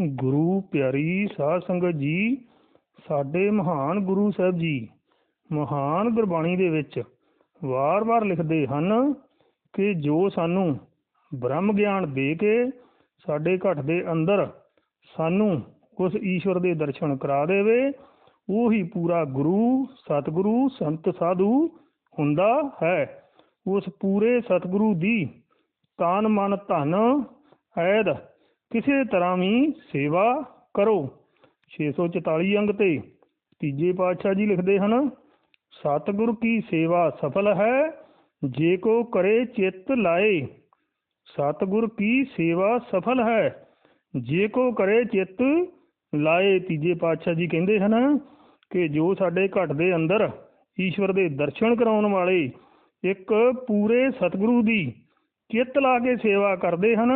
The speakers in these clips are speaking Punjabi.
ਗੁਰੂ ਪਿਆਰੀ ਸਾਧ ਸੰਗਤ ਜੀ, ਸਾਡੇ ਮਹਾਨ ਗੁਰੂ ਸਾਹਿਬ ਜੀ, ਮਹਾਨ ਗੁਰਬਾਣੀ ਦੇ ਵਿੱਚ ਵਾਰ-ਵਾਰ ਲਿਖਦੇ ਹਨ ਕਿ ਜੋ ਸਾਨੂੰ ਬ੍ਰਹਮ ਗਿਆਨ ਦੇ ਕੇ ਸਾਡੇ ਘਟ ਦੇ ਅੰਦਰ ਸਾਨੂੰ ਉਸ ਈਸ਼ਵਰ ਦੇ ਦਰਸ਼ਨ ਕਰਾ ਦੇਵੇ, ਉਹੀ ਪੂਰਾ ਗੁਰੂ, ਸਤਿਗੁਰੂ, ਸੰਤ, ਸਾਧੂ ਹੁੰਦਾ ਹੈ। ਉਸ ਪੂਰੇ ਸਤਿਗੁਰੂ ਦੀ ਤਾਨ, ਮਨ, ਧਨ, ਐਦ ਕਿਸੇ ਤਰ੍ਹਾਂ ਵੀ ਸੇਵਾ ਕਰੋ। 644 ਅੰਗ ਤੇ ਤੀਜੇ ਪਾਤਸ਼ਾਹ ਜੀ ਲਿਖਦੇ ਹਨ, ਸਤਿਗੁਰ ਕੀ ਸੇਵਾ ਸਫਲ ਹੈ, ਜੇ ਕੋ ਕਰੇ ਚਿੱਤ ਲਾਏ। ਸਤਿਗੁਰ ਕੀ ਸੇਵਾ ਸਫਲ ਹੈ, ਜੇ ਕੋ ਕਰੇ ਚਿੱਤ ਲਾਏ। ਤੀਜੇ ਪਾਤਸ਼ਾਹ ਜੀ ਕਹਿੰਦੇ ਹਨ ਕਿ ਜੋ ਸਾਡੇ ਘਟ ਦੇ ਅੰਦਰ ਈਸ਼ਵਰ ਦੇ ਦਰਸ਼ਨ ਕਰਾਉਣ ਵਾਲੇ ਇੱਕ ਪੂਰੇ ਸਤਿਗੁਰੂ ਦੀ ਚਿੱਤ ਲਾ ਕੇ ਸੇਵਾ ਕਰਦੇ ਹਨ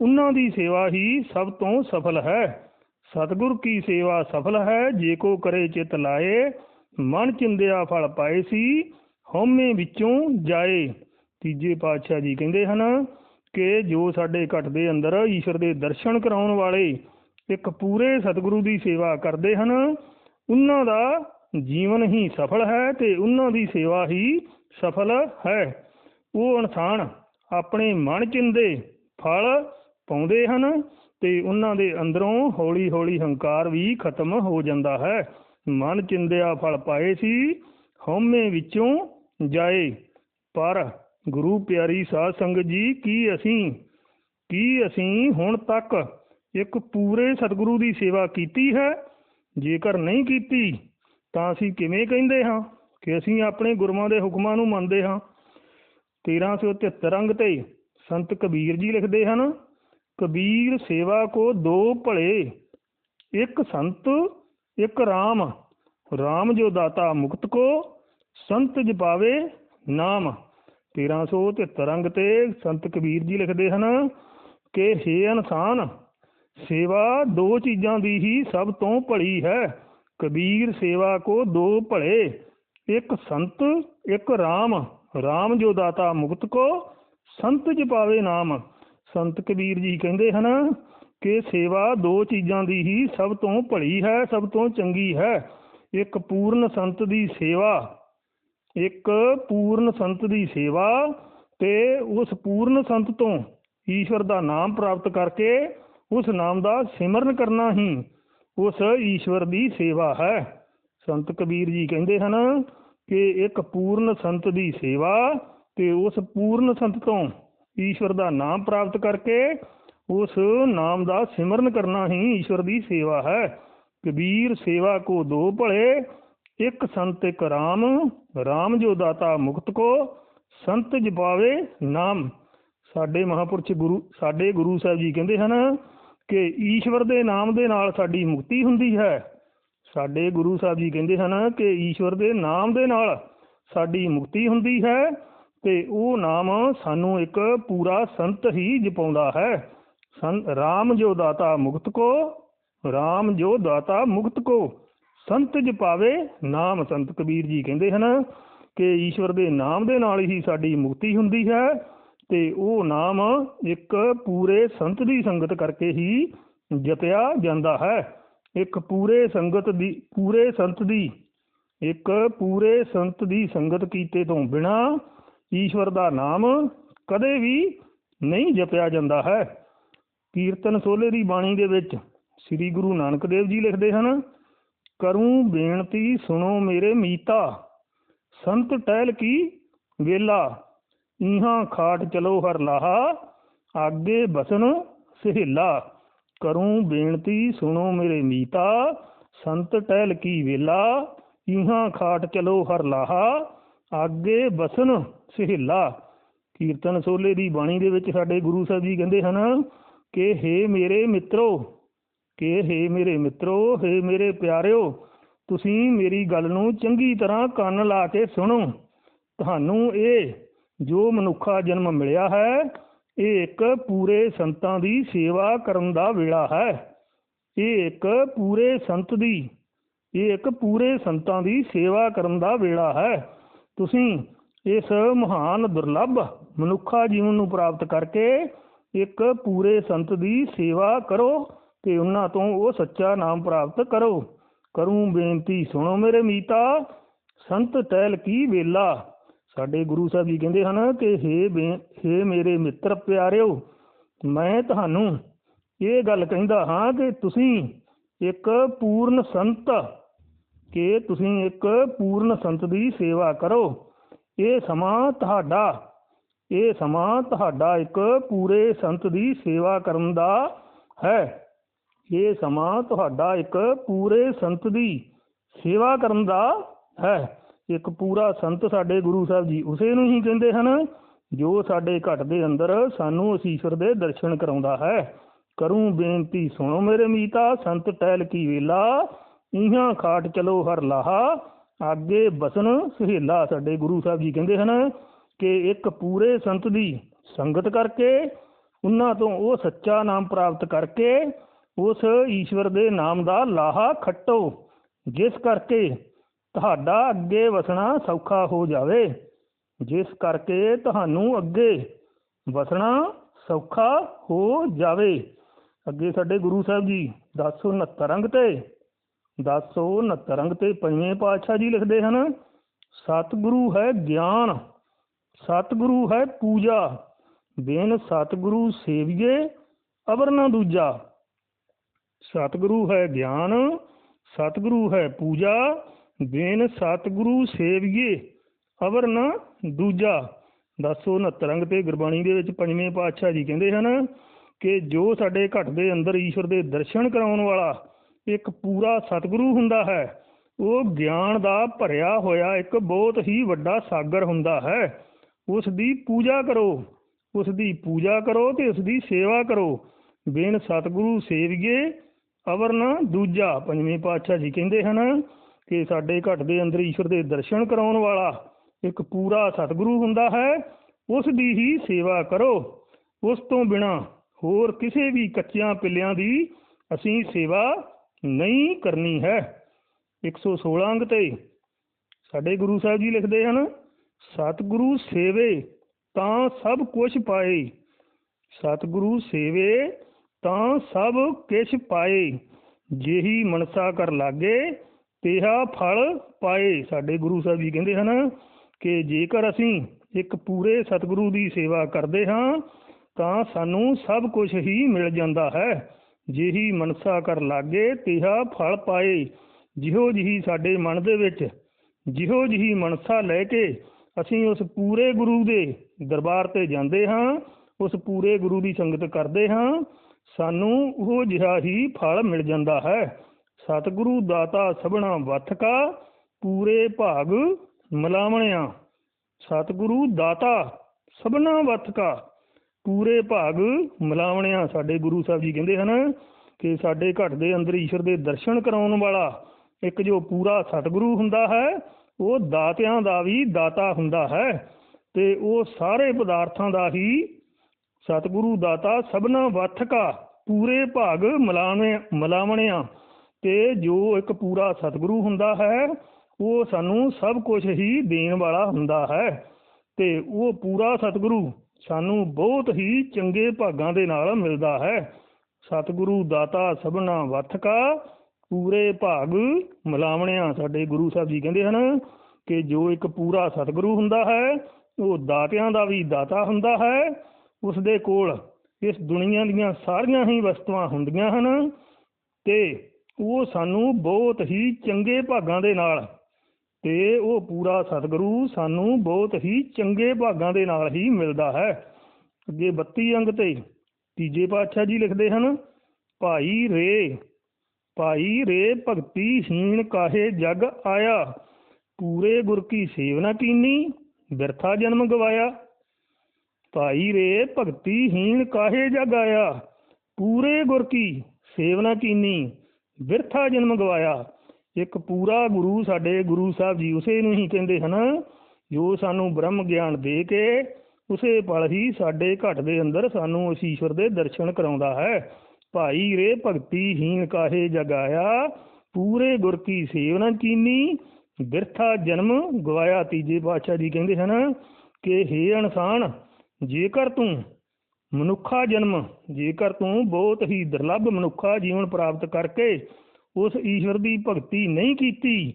ਉਹਨਾਂ ਦੀ ਸੇਵਾ ਹੀ ਸਭ ਤੋਂ ਸਫਲ ਹੈ। ਸਤਿਗੁਰ ਕੀ ਸੇਵਾ ਸਫਲ ਹੈ, ਜੇ ਕੋ ਕਰੇ ਚਿੱਤ ਲਾਏ, ਮਨ ਚਿੰਦਿਆ ਫਲ ਪਾਏ ਸੀ, ਹਉਮੈ ਵਿੱਚੋਂ ਜਾਏ। ਤੀਜੇ ਪਾਤਸ਼ਾਹ ਜੀ ਕਹਿੰਦੇ ਹਨ ਕਿ ਜੋ ਸਾਡੇ ਘਟ ਦੇ ਅੰਦਰ ਈਸ਼ਵਰ ਦੇ ਦਰਸ਼ਨ ਕਰਾਉਣ ਵਾਲੇ ਇੱਕ ਪੂਰੇ ਸਤਿਗੁਰੂ ਦੀ ਸੇਵਾ ਕਰਦੇ ਹਨ, ਉਹਨਾਂ ਦਾ ਜੀਵਨ ਹੀ ਸਫਲ ਹੈ ਤੇ ਉਹਨਾਂ ਦੀ ਸੇਵਾ ਹੀ ਸਫਲ ਹੈ। ਉਹ ਇਨਸਾਨ ਆਪਣੇ ਮਨ ਚਿੰਦੇ, ਫਲ ਪਾਉਂਦੇ ਹਨ ਤੇ ਉਹਨਾਂ ਦੇ ਅੰਦਰੋਂ ਹੌਲੀ ਹੌਲੀ ਹੰਕਾਰ ਵੀ ਖਤਮ ਹੋ ਜਾਂਦਾ ਹੈ। ਮਨ ਚਿੰਦਿਆ ਫਲ ਪਾਏ ਸੀ, ਹਉਮੈ ਵਿੱਚੋਂ ਜਾਏ। ਪਰ ਗੁਰੂ ਪਿਆਰੀ ਸਾਧ ਸੰਗਤ ਜੀ, ਕੀ ਅਸੀਂ ਕੀ ਅਸੀਂ ਹੁਣ ਤੱਕ ਇੱਕ ਪੂਰੇ ਸਤਿਗੁਰੂ ਦੀ ਸੇਵਾ ਕੀਤੀ ਹੈ? ਜੇਕਰ ਨਹੀਂ ਕੀਤੀ, ਤਾਂ ਅਸੀਂ ਕਿਵੇਂ ਕਹਿੰਦੇ ਹਾਂ ਕਿ ਅਸੀਂ ਆਪਣੇ ਗੁਰੂਆਂ ਦੇ ਹੁਕਮਾਂ ਨੂੰ ਮੰਨਦੇ ਹਾਂ? 1373 ਅੰਗ ਤੇ ਸੰਤ ਕਬੀਰ ਜੀ ਲਿਖਦੇ ਹਨ ਕਬੀਰ ਸੇਵਾ ਕੋ ਦੋ ਭਲੇ, ਇੱਕ ਸੰਤ, ਇੱਕ RAM RAM ਜੋ ਦਾਤਾ ਮੁਕਤ ਕੋ, ਸੰਤ ਜਪਾਵੇ ਨਾਮ। 1373 ਅੰਗ ਤੇ ਸੰਤ ਕਬੀਰ ਜੀ ਲਿਖਦੇ ਹਨ ਕਿ हे ਇਨਸਾਨ, ਸੇਵਾ ਦੋ ਚੀਜ਼ਾਂ ਦੀ ਹੀ ਸਭ ਤੋਂ ਭਲੀ ਹੈ। ਕਬੀਰ ਸੇਵਾ ਕੋ ਦੋ ਭਲੇ, ਇੱਕ ਸੰਤ, ਇੱਕ RAM RAM ਜੋ ਦਾਤਾ ਮੁਕਤ ਕੋ, ਸੰਤ ਜਪਾਵੇ ਨਾਮ। ਸੰਤ ਕਬੀਰ ਜੀ ਕਹਿੰਦੇ ਹਨ ਕਿ ਸੇਵਾ ਦੋ ਚੀਜ਼ਾਂ ਦੀ ਹੀ ਸਭ ਤੋਂ ਭਲੀ ਹੈ, ਸਭ ਤੋਂ ਚੰਗੀ ਹੈ। ਇੱਕ ਪੂਰਨ ਸੰਤ ਦੀ ਸੇਵਾ, ਇੱਕ ਪੂਰਨ ਸੰਤ ਦੀ ਸੇਵਾ ਤੇ ਉਸ ਪੂਰਨ ਸੰਤ ਤੋਂ ਈਸ਼ਵਰ ਦਾ ਨਾਮ ਪ੍ਰਾਪਤ ਕਰਕੇ ਉਸ ਨਾਮ ਦਾ ਸਿਮਰਨ ਕਰਨਾ ਹੀ ਉਸ ਈਸ਼ਵਰ ਦੀ ਸੇਵਾ ਹੈ। ਸੰਤ ਕਬੀਰ ਜੀ ਕਹਿੰਦੇ ਹਨ ਕਿ ਇੱਕ ਪੂਰਨ ਸੰਤ ਦੀ ਸੇਵਾ ਤੇ ਉਸ ਪੂਰਨ ਸੰਤ ਤੋਂ ਈਸ਼ਵਰ ਦਾ ਨਾਮ ਪ੍ਰਾਪਤ ਕਰਕੇ ਉਸ ਨਾਮ ਦਾ ਸਿਮਰਨ ਕਰਨਾ ਹੀ ਈਸ਼ਵਰ ਦੀ ਸੇਵਾ ਹੈ। ਕਬੀਰ ਸੇਵਾ ਕੋ ਦੋ ਭਲੇ, ਇੱਕ ਸੰਤ ਇੱਕ ਰਾਮ ਰਾਮ ਜੋ ਦਾਤਾ ਮੁਕਤ ਕੋ, ਸੰਤ ਜਪਾਵੇ ਨਾਮ। ਸਾਡੇ ਮਹਾਪੁਰਸ਼ ਗੁਰੂ, ਸਾਡੇ ਗੁਰੂ ਸਾਹਿਬ ਜੀ ਕਹਿੰਦੇ ਹਨ ਕਿ ਈਸ਼ਵਰ ਦੇ ਨਾਮ ਦੇ ਨਾਲ ਸਾਡੀ ਮੁਕਤੀ ਹੁੰਦੀ ਹੈ। ਸਾਡੇ ਗੁਰੂ ਸਾਹਿਬ ਜੀ ਕਹਿੰਦੇ ਹਨ ਕਿ ਈਸ਼ਵਰ ਦੇ ਨਾਮ ਦੇ ਨਾਲ ਸਾਡੀ ਮੁਕਤੀ ਹੁੰਦੀ ਹੈ। ਤੇ ਉਹ ਨਾਮ ਸਾਨੂੰ ਇੱਕ ਪੂਰਾ ਸੰਤ ਹੀ ਜਪਾਉਂਦਾ ਹੈ। ਸੰਤ ਜੋ ਦਾਤਾ ਮੁਕਤ ਕੋ RAM ਜੋ ਦਾਤਾ ਮੁਕਤ ਕੋ। ਸੰਤ ਜਪਾਵੇ ਨਾਮ ਸੰਤ ਕਬੀਰ ਜੀ ਕਹਿੰਦੇ ਹਨ ਕਿ ਈਸ਼ਵਰ ਦੇ ਨਾਮ ਦੇ ਨਾਲ ਹੀ ਸਾਡੀ ਮੁਕਤੀ ਹੁੰਦੀ ਹੈ ਤੇ ਉਹ ਨਾਮ ਇੱਕ ਪੂਰੇ ਸੰਤ ਦੀ ਸੰਗਤ ਕਰਕੇ ਹੀ ਜਪਿਆ ਜਾਂਦਾ ਹੈ। ਇੱਕ ਪੂਰੇ ਸੰਗਤ ਦੀ, ਪੂਰੇ ਸੰਤ ਦੀ, ਇੱਕ ਪੂਰੇ ਸੰਤ ਦੀ ਸੰਗਤ ਕੀਤੇ ਤੋਂ ਬਿਨਾ ਈਸ਼ਵਰ ਦਾ ਨਾਮ ਕਦੇ ਵੀ ਨਹੀਂ ਜਪਿਆ ਜਾਂਦਾ ਹੈ। ਕੀਰਤਨ ਸੋਲੇ ਦੀ ਬਾਣੀ ਦੇ ਵਿੱਚ ਸ੍ਰੀ ਗੁਰੂ ਨਾਨਕ ਦੇਵ ਜੀ ਲਿਖਦੇ ਹਨ, ਕਰੂੰ ਬੇਨਤੀ ਸੁਣੋ ਮੇਰੇ ਮੀਤਾ, ਸੰਤ ਟਹਿਲ ਕੀ ਵੇਲਾ ਇਹਾਂ ਖਾਟ ਚਲੋ ਹਰ ਲਾਹਾ, ਆਗੇ ਬਸਨ ਸਹੇਲਾ, ਕਰੂੰ ਬੇਨਤੀ ਸੁਣੋ ਮੇਰੇ ਮੀਤਾ, ਸੰਤ ਟਹਿਲ ਕੀ ਵੇਲਾ ਇਹਾਂ ਖਾਟ ਚਲੋ ਹਰ ਲਾਹਾ, ਆਗੇ ਬਸਨ ਸਹੇਲਾ ਕੀਰਤਨ ਸੋਲੇ ਦੀ ਬਾਣੀ ਦੇ ਵਿੱਚ ਸਾਡੇ ਗੁਰੂ ਸਾਹਿਬ ਜੀ ਕਹਿੰਦੇ ਹਨ ਕਿ हे ਮੇਰੇ ਮਿੱਤਰੋ ਕਿ हे ਮੇਰੇ ਮਿੱਤਰੋ हे ਮੇਰੇ ਪਿਆਰਿਓ ਤੁਸੀਂ ਮੇਰੀ ਗੱਲ ਨੂੰ ਚੰਗੀ ਤਰ੍ਹਾਂ ਕੰਨ ਲਾ ਕੇ ਸੁਣੋ ਤੁਹਾਨੂੰ ਇਹ ਜੋ ਮਨੁੱਖਾ ਜਨਮ ਮਿਲਿਆ ਹੈ ਇਹ ਇੱਕ ਪੂਰੇ ਸੰਤਾਂ ਦੀ ਸੇਵਾ ਕਰਨ ਦਾ ਵੇਲਾ ਹੈ ਇਹ ਇੱਕ ਪੂਰੇ ਸੰਤ ਦੀ ਇਹ ਇੱਕ ਪੂਰੇ ਸੰਤਾਂ ਦੀ ਸੇਵਾ ਕਰਨ ਦਾ ਵੇਲਾ ਹੈ ਤੁਸੀਂ ਇਸ ਮਹਾਨ ਦੁਰਲੱਭ ਮਨੁੱਖਾ ਜੀਵਨ ਨੂੰ ਪ੍ਰਾਪਤ ਕਰਕੇ ਇੱਕ ਪੂਰੇ ਸੰਤ ਦੀ ਸੇਵਾ ਕਰੋ ਤੇ ਉਹਨਾਂ ਤੋਂ ਉਹ ਸੱਚਾ ਨਾਮ ਪ੍ਰਾਪਤ ਕਰੋ। ਕਰੂੰ ਬੇਨਤੀ ਸੁਣੋ ਮੇਰੇ ਮੀਤਾ, ਸੰਤ ਟਹਿਲ ਕੀ ਵੇਲਾ? ਸਾਡੇ ਗੁਰੂ ਸਾਹਿਬ ਜੀ ਕਹਿੰਦੇ ਹਨ ਕਿ ਹੇ ਬੇ- ਹੇ ਮੇਰੇ ਮਿੱਤਰ ਪਿਆਰਿਓ, ਮੈਂ ਤੁਹਾਨੂੰ ਇਹ ਗੱਲ ਕਹਿੰਦਾ ਹਾਂ ਕਿ ਤੁਸੀਂ ਇੱਕ ਪੂਰਨ ਸੰਤ, ਕਿ ਤੁਸੀਂ ਇੱਕ ਪੂਰਨ ਸੰਤ ਦੀ ਸੇਵਾ ਕਰੋ। ਇਹ ਸਮਾਂ ਤੁਹਾਡਾ, ਇਹ ਸਮਾਂ ਤੁਹਾਡਾ ਇੱਕ ਪੂਰੇ ਸੰਤ ਦੀ ਸੇਵਾ ਕਰਨ ਦਾ ਹੈ। ਇਹ ਸਮਾਂ ਤੁਹਾਡਾ ਇੱਕ ਪੂਰੇ ਸੰਤ ਦੀ ਸੇਵਾ ਕਰਨ ਦਾ ਹੈ। ਇੱਕ ਪੂਰਾ ਸੰਤ ਸਾਡੇ ਗੁਰੂ ਸਾਹਿਬ ਜੀ ਉਸੇ ਨੂੰ ਹੀ ਕਹਿੰਦੇ ਹਨ, ਜੋ ਸਾਡੇ ਘਟ ਦੇ ਅੰਦਰ ਸਾਨੂੰ ਉਸ ਈਸ਼ਵਰ ਦੇ ਦਰਸ਼ਨ ਕਰਾਉਂਦਾ ਹੈ। ਕਰੂੰ ਬੇਨਤੀ ਸੁਣੋ ਮੇਰੇ ਮੀਤਾ, ਸੰਤ ਟਹਿਲ ਕੀ ਵੇਲਾ ਇਹਾਂ ਖਾਟ ਚਲੋ ਹਰ ਲਾਹਾ। ਅੱਗੇ ਬਸਨ ਸਹੇਲਾ ਸਾਡੇ ਗੁਰੂ ਸਾਹਿਬ ਜੀ ਕਹਿੰਦੇ ਹਨ ਕਿ ਇੱਕ ਪੂਰੇ ਸੰਤ ਦੀ ਸੰਗਤ ਕਰਕੇ, ਉਹਨਾਂ ਤੋਂ ਉਹ ਸੱਚਾ ਨਾਮ ਪ੍ਰਾਪਤ ਕਰਕੇ, ਉਸ ਈਸ਼ਵਰ ਦੇ ਨਾਮ ਦਾ ਲਾਹਾ ਖੱਟੋ, ਜਿਸ ਕਰਕੇ ਤੁਹਾਡਾ ਅੱਗੇ ਵਸਣਾ ਸੌਖਾ ਹੋ ਜਾਵੇ। ਜਿਸ ਕਰਕੇ ਤੁਹਾਨੂੰ ਅੱਗੇ ਵਸਣਾ ਸੌਖਾ ਹੋ ਜਾਵੇ। ਅੱਗੇ ਸਾਡੇ ਗੁਰੂ ਸਾਹਿਬ ਜੀ 1069 ਅੰਗ ਤੇ 1069 ਅੰਗ ਤੇ ਪੰਜਵੇਂ ਪਾਤਸ਼ਾਹ ਜੀ ਲਿਖਦੇ ਹਨ, ਸਤਿਗੁਰੂ ਹੈ ਗਿਆਨ, ਸਤਿਗੁਰੂ ਹੈ ਪੂਜਾ, ਬੇਨ ਸਤਿਗੁਰੂ ਸੇਵੀਏ, ਅਵਰ ਨਾ ਦੂਜਾ। ਸਤਿਗੁਰੂ ਹੈ ਗਿਆਨ, ਸਤਿਗੁਰੂ ਹੈ ਪੂਜਾ, ਬੇਨ ਸਤਿਗੁਰੂ ਸੇਵੀਏ, ਅਵਰ ਨਾ ਦੂਜਾ। 1069 ਅੰਗ ਤੇ ਗੁਰਬਾਣੀ ਦੇ ਵਿੱਚ ਪੰਜਵੇਂ ਪਾਤਸ਼ਾਹ ਜੀ ਕਹਿੰਦੇ ਹਨ ਕਿ ਜੋ ਸਾਡੇ ਘਟ ਦੇ ਅੰਦਰ ਈਸ਼ਵਰ ਦੇ ਦਰਸ਼ਨ ਕਰਾਉਣ ਵਾਲਾ ਇੱਕ ਪੂਰਾ ਸਤਿਗੁਰੂ ਹੁੰਦਾ ਹੈ। ਉਹ ਗਿਆਨ ਦਾ ਭਰਿਆ ਹੋਇਆ ਇੱਕ ਬਹੁਤ ਹੀ ਵੱਡਾ ਸਾਗਰ ਹੁੰਦਾ ਹੈ। ਉਸ ਦੀ ਪੂਜਾ ਕਰੋ। ਉਸ ਦੀ ਪੂਜਾ ਕਰੋ ਤੇ ਉਸ ਦੀ ਸੇਵਾ ਕਰੋ। ਬੇਨ ਸਤਿਗੁਰੂ ਸੇਵੀਏ, ਅਵਰ ਨਾ ਦੂਜਾ। ਪੰਜਵੇਂ ਪਾਤਸ਼ਾਹ ਜੀ ਕਹਿੰਦੇ ਹਨ ਕਿ ਸਾਡੇ ਘਟ ਦੇ ਅੰਦਰ ਈਸ਼ਵਰ ਦੇ ਦਰਸ਼ਨ ਕਰਾਉਣ ਵਾਲਾ ਇੱਕ ਪੂਰਾ ਸਤਿਗੁਰੂ ਹੁੰਦਾ ਹੈ। ਉਸ ਦੀ ਹੀ ਸੇਵਾ ਕਰੋ। ਉਸ ਤੋਂ ਬਿਨਾ ਹੋਰ ਕਿਸੇ ਵੀ ਕੱਚਿਆਂ ਪਿੱਲਿਆਂ ਦੀ ਅਸੀਂ ਸੇਵਾ ਨਹੀਂ ਕਰਨੀ ਹੈ। 116 ਅੰਗ ਤੇ ਸਾਡੇ ਗੁਰੂ ਸਾਹਿਬ ਜੀ ਲਿਖਦੇ ਹਨ, ਸਤਿਗੁਰੂ ਸੇਵੇ ਤਾਂ ਸਭ ਕੁਝ ਪਾਏ। ਸਤਿਗੁਰੂ ਸੇਵੇ ਤਾਂ ਸਭ ਕਿਛ ਪਾਏ। ਜਿਹੀ ਮਨਸਾ ਕਰ ਲਾਗੇ, ਤੇਹਾ ਫਲ ਪਾਏ। ਸਾਡੇ ਗੁਰੂ ਸਾਹਿਬ ਜੀ ਕਹਿੰਦੇ ਹਨ ਕਿ ਜੇਕਰ ਅਸੀਂ ਇੱਕ ਪੂਰੇ ਸਤਿਗੁਰੂ ਦੀ ਸੇਵਾ ਕਰਦੇ ਹਾਂ, ਤਾਂ ਸਾਨੂੰ ਸਭ ਕੁਝ ਹੀ ਮਿਲ ਜਾਂਦਾ ਹੈ। ਜਿਹੀ ਮਨਸਾ ਕਰ ਲਾਗੇ, ਤਿਹਾ ਫਲ ਪਾਏ। ਜਿਹੋ ਜਿਹੀ ਸਾਡੇ ਮਨ ਦੇ ਵਿੱਚ, ਜਿਹੋ ਜਿਹੀ ਮਨਸਾ ਲੈ ਕੇ ਅਸੀਂ ਉਸ ਪੂਰੇ ਗੁਰੂ ਦੇ ਦਰਬਾਰ ਤੇ ਜਾਂਦੇ ਹਾਂ, ਉਸ ਪੂਰੇ ਗੁਰੂ ਦੀ ਸੰਗਤ ਕਰਦੇ ਹਾਂ, ਸਾਨੂੰ ਉਹ ਜਿਹਾ ਹੀ ਫਲ ਮਿਲ ਜਾਂਦਾ ਹੈ। ਸਤਿਗੁਰੂ ਦਾਤਾ ਸਭਨਾ ਵਥ ਪੂਰੇ ਭਾਗ ਮਲਾਵਣਿਆ। ਸਤਿਗੁਰੂ ਦਾਤਾ ਸਭਨਾ ਵਥ ਪੂਰੇ ਭਾਗ ਮਲਾਵਣਿਆ ਸਾਡੇ ਗੁਰੂ ਸਾਹਿਬ ਜੀ ਕਹਿੰਦੇ ਹਨ ਕਿ ਸਾਡੇ ਘਟ ਦੇ ਅੰਦਰ ਈਸ਼ਵਰ ਦੇ ਦਰਸ਼ਨ ਕਰਾਉਣ ਵਾਲਾ ਇੱਕ ਜੋ ਪੂਰਾ ਸਤਿਗੁਰੂ ਹੁੰਦਾ ਹੈ, ਉਹ ਦਾਤਿਆਂ ਦਾ ਵੀ ਦਾਤਾ ਹੁੰਦਾ ਹੈ ਤੇ ਉਹ ਸਾਰੇ ਪਦਾਰਥਾਂ ਦਾ ਹੀ ਸਤਿਗੁਰੂ ਦਾਤਾ ਸਭਨਾ ਵੱਥ ਪੂਰੇ ਭਾਗ ਮਲਾਵੇਂ ਮਲਾਵਣਿਆ ਤੇ ਜੋ ਇੱਕ ਪੂਰਾ ਸਤਿਗੁਰੂ ਹੁੰਦਾ ਹੈ, ਉਹ ਸਾਨੂੰ ਸਭ ਕੁਝ ਹੀ ਦੇਣ ਵਾਲਾ ਹੁੰਦਾ ਹੈ। ਤੇ ਉਹ ਪੂਰਾ ਸਤਿਗੁਰੂ ਸਾਨੂੰ ਬਹੁਤ ਹੀ ਚੰਗੇ ਭਾਗਾਂ ਦੇ ਨਾਲ ਮਿਲਦਾ ਹੈ। ਸਤਿਗੁਰੂ ਦਾਤਾ ਸਭਨਾ ਵੱਥ ਪੂਰੇ ਭਾਗ ਮਲਾਵਣਿਆ। ਸਾਡੇ ਗੁਰੂ ਸਾਹਿਬ ਜੀ ਕਹਿੰਦੇ ਹਨ ਕਿ ਜੋ ਇੱਕ ਪੂਰਾ ਸਤਿਗੁਰੂ ਹੁੰਦਾ ਹੈ, ਉਹ ਦਾਤਿਆਂ ਦਾ ਵੀ ਦਾਤਾ ਹੁੰਦਾ ਹੈ। ਉਸ ਦੇ ਕੋਲ ਇਸ ਦੁਨੀਆ ਦੀਆਂ ਸਾਰੀਆਂ ਹੀ ਵਸਤੂਆਂ ਹੁੰਦੀਆਂ ਹਨ ਤੇ ਉਹ ਸਾਨੂੰ ਬਹੁਤ ਹੀ ਚੰਗੇ ਭਾਗਾਂ ਦੇ ਨਾਲ ਤੇ ਉਹ ਪੂਰਾ ਸਤਿਗੁਰੂ ਸਾਨੂੰ ਬਹੁਤ ਹੀ ਚੰਗੇ ਭਾਗਾਂ ਦੇ ਨਾਲ ਹੀ ਮਿਲਦਾ ਹੈ। ਅੱਗੇ 32 ਅੰਗ ਤੇ ਤੀਜੇ ਪਾਤਸ਼ਾਹ ਜੀ ਲਿਖਦੇ ਹਨ, ਭਾਈ ਰੇ ਭਾਈ ਰੇ ਭਗਤੀ ਹੀਣ ਕਾਹੇ ਜਗ ਆਇਆ? ਪੂਰੇ ਗੁਰ ਕੀ ਸੇਵਨਾ ਕੀਨੀ? ਬਿਰਥਾ ਜਨਮ ਗਵਾਇਆ? ਭਾਈ ਰੇ ਭਗਤੀ ਹੀਣ ਕਾਹੇ ਜਗ ਆਇਆ? ਪੂਰੇ ਗੁਰ ਕੀ ਸੇਵਨਾ ਕੀਨੀ? ਬਿਰਥਾ ਜਨਮ ਗਵਾਇਆ। ਇੱਕ ਪੂਰਾ ਗੁਰੂ ਸਾਡੇ ਗੁਰੂ ਸਾਹਿਬ ਜੀ ਉਸੇ ਨੂੰ ਹੀ ਕਹਿੰਦੇ ਹਨ, ਜੋ ਸਾਨੂੰ ਬ੍ਰਹਮ ਗਿਆਨ ਦੇ ਕੇ ਉਸੇ ਪਲ ਹੀ ਸਾਡੇ ਘਟ ਦੇ ਅੰਦਰ ਸਾਨੂੰ ਉਸ ਈਸ਼ਵਰ ਦੇ ਦਰਸ਼ਨ ਕਰਾਉਂਦਾ ਹੈ। ਭਾਈ ਰੇ ਭਗਤੀ ਹੀਨ ਕਾਹੇ ਜਗਾਇਆ, ਪੂਰੇ ਗੁਰ ਕੀ ਸੇਵਨਾ ਕੀਨੀ, ਬਿਰਥਾ ਜਨਮ ਗਵਾਇਆ ਤੀਜੇ ਪਾਤਸ਼ਾਹ ਜੀ ਕਹਿੰਦੇ ਹਨ ਕਿ ਹੇ ਇਨਸਾਨ ਜੇਕਰ ਤੂੰ ਮਨੁੱਖਾ ਜਨਮ, ਜੇਕਰ ਤੂੰ ਬਹੁਤ ਹੀ ਦੁਰਲੱਭ ਮਨੁੱਖਾ ਜੀਵਨ ਪ੍ਰਾਪਤ ਕਰਕੇ ਉਸ ਈਸ਼ਵਰ ਦੀ ਭਗਤੀ ਨਹੀਂ ਕੀਤੀ,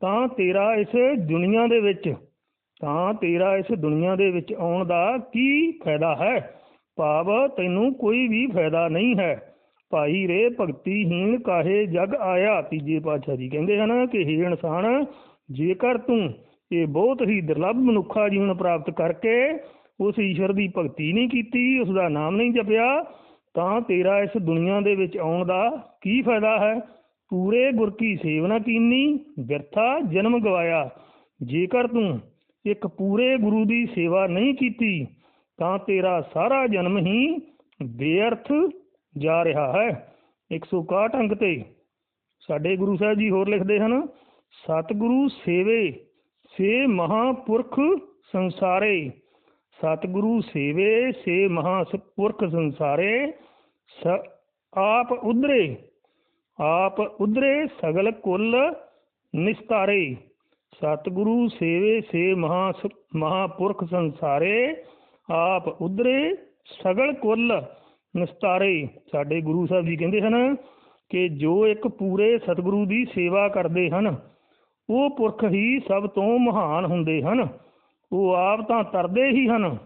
ਤਾਂ ਤੇਰਾ ਇਸ ਦੁਨੀਆ ਦੇ ਵਿੱਚ, ਤਾਂ ਤੇਰਾ ਇਸ ਦੁਨੀਆ ਦੇ ਵਿੱਚ ਆਉਣ ਦਾ ਕੀ ਫਾਇਦਾ ਹੈ? ਭਾਵ ਤੈਨੂੰ ਕੋਈ ਵੀ ਫਾਇਦਾ ਨਹੀਂ ਹੈ। ਭਾਈ ਰੇ, ਭਗਤੀਹੀਣ ਕਾਹੇ ਜਗ ਆਇਆ? ਤੀਜੇ ਪਾਤਸ਼ਾਹ ਜੀ ਕਹਿੰਦੇ ਹਨ ਕਿ, ਹੇ ਇਨਸਾਨ, ਜੇਕਰ ਤੂੰ ਇਹ ਬਹੁਤ ਹੀ ਦੁਰਲੱਭ ਮਨੁੱਖਾ ਜੀਵਨ ਪ੍ਰਾਪਤ ਕਰਕੇ ਉਸ ਈਸ਼ਵਰ ਦੀ ਭਗਤੀ ਨਹੀਂ ਕੀਤੀ ਉਸ ਦਾ ਨਾਮ ਨਹੀਂ ਜਪਿਆ, ਤਾਂ ਤੇਰਾ ਇਸ ਦੁਨੀਆ ਦੇ ਵਿੱਚ ਆਉਣ ਦਾ ਕੀ ਫਾਇਦਾ ਹੈ? ਪੂਰੇ ਗੁਰ ਕੀ ਸੇਵਨਾ ਕੀਨੀ, ਵਿਰਥਾ ਜਨਮ ਗਵਾਇਆ। ਜੇਕਰ ਤੂੰ ਇੱਕ ਪੂਰੇ ਗੁਰੂ ਦੀ ਸੇਵਾ ਨਹੀਂ ਕੀਤੀ, ਤਾਂ ਤੇਰਾ ਸਾਰਾ ਜਨਮ ਹੀ ਬੇਅਰਥ ਜਾ ਰਿਹਾ ਹੈ। 161 ਅੰਕ ਤੇ ਸਾਡੇ ਗੁਰੂ ਸਾਹਿਬ ਜੀ ਹੋਰ ਲਿਖਦੇ ਹਨ, ਸਤਿਗੁਰੂ ਸੇਵੇ, ਸੇ ਮਹਾਪੁਰਖ ਸੰਸਾਰੇ। ਸਤਿਗੁਰੂ ਸੇਵੇ, ਸੇ ਮਹਾਪੁਰਖ ਸੰਸਾਰੇ ਆਪ ਉਧਰੇ। ਆਪ ਉਧਰੇ ਸਗਲ ਕੁੱਲ ਨਿਸਤਾਰੇ। ਸਤਿਗੁਰੂ ਸੇਵੇ ਸੇ ਮਹਾ ਮਹਾਪੁਰਖ ਸੰਸਾਰੇ, ਆਪ ਉਧਰੇ ਸਗਲ ਕੁੱਲ ਨਿਸਤਾਰੇ। ਸਾਡੇ ਗੁਰੂ ਸਾਹਿਬ ਜੀ ਕਹਿੰਦੇ ਹਨ ਕਿ ਜੋ ਇੱਕ ਪੂਰੇ ਸਤਿਗੁਰੂ ਦੀ ਸੇਵਾ ਕਰਦੇ ਹਨ, ਉਹ ਪੁਰਖ ਹੀ ਸਭ ਤੋਂ ਮਹਾਨ ਹੁੰਦੇ ਹਨ। ਉਹ ਆਪ ਤਾਂ ਤਰਦੇ ਹੀ ਹਨ,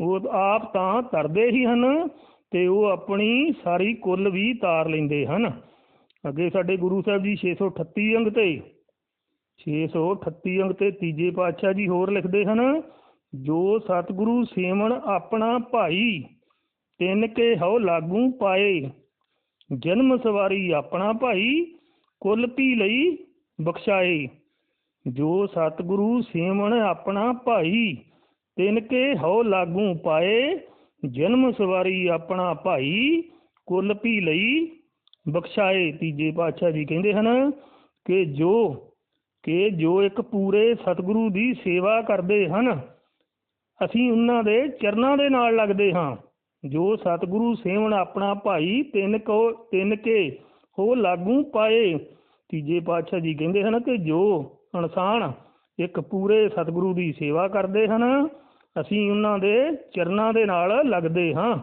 ਉਹ ਆਪ ਤਾਂ ਤਰਦੇ ਹੀ ਹਨ ਤੇ ਉਹ ਆਪਣੀ ਸਾਰੀ ਕੁੱਲ ਵੀ ਤਾਰ ਲੈਂਦੇ ਹਨ। ਅੱਗੇ ਸਾਡੇ ਗੁਰੂ ਸਾਹਿਬ ਜੀ 638 ਅੰਗ ਤੇ 638 ਅੰਗ ਤੇ ਤੀਜੇ ਪਾਤਸ਼ਾਹ ਜੀ ਹੋਰ ਲਿਖਦੇ ਹਨ, ਜੋ ਸਤਿਗੁਰੂ ਸੇਵਣ ਆਪਣਾ ਭਾਈ, ਤਿੰਨ ਕੇ ਹਉ ਲਾਗੂ ਪਾਏ, ਜਨਮ ਸਵਾਰੀ ਆਪਣਾ ਭਾਈ, ਕੁੱਲ ਪੀ ਲਈ ਬਖਸ਼ਾਏ, ਜੋ ਸਤਿਗੁਰੂ ਸੇਵਣ ਆਪਣਾ ਭਾਈ, ਤਿੰਨ ਕੇ ਹਉ ਲਾਗੂ ਪਾਏ, ਜਨਮ ਸਵਾਰੀ ਆਪਣਾ ਭਾਈ, ਕੁੱਲ ਪੀ ਲਈ ਬਖਸ਼ਾਏ। ਤੀਜੇ ਪਾਤਸ਼ਾਹ ਜੀ ਕਹਿੰਦੇ ਹਨ ਕਿ ਜੋ ਕਿ ਜੋ ਇੱਕ ਪੂਰੇ ਸਤਿਗੁਰੂ ਦੀ ਸੇਵਾ ਕਰਦੇ ਹਨ, ਅਸੀਂ ਉਹਨਾਂ ਦੇ ਚਰਨਾਂ ਦੇ ਨਾਲ ਲੱਗਦੇ ਹਾਂ। ਜੋ ਸਤਿਗੁਰੂ ਸੇਵਣ ਆਪਣਾ ਭਾਈ ਤਿੰਨ ਕੋ, ਤਿੰਨ ਕੇ ਹੋ ਲਾਗੂ ਪਾਏ। ਤੀਜੇ ਪਾਤਸ਼ਾਹ ਜੀ ਕਹਿੰਦੇ ਹਨ ਕਿ ਜੋ ਇਨਸਾਨ ਇੱਕ ਪੂਰੇ ਸਤਿਗੁਰੂ ਦੀ ਸੇਵਾ ਕਰਦੇ ਹਨ, ਅਸੀਂ ਉਹਨਾਂ ਦੇ ਚਰਨਾਂ ਦੇ ਨਾਲ ਲੱਗਦੇ ਹਾਂ।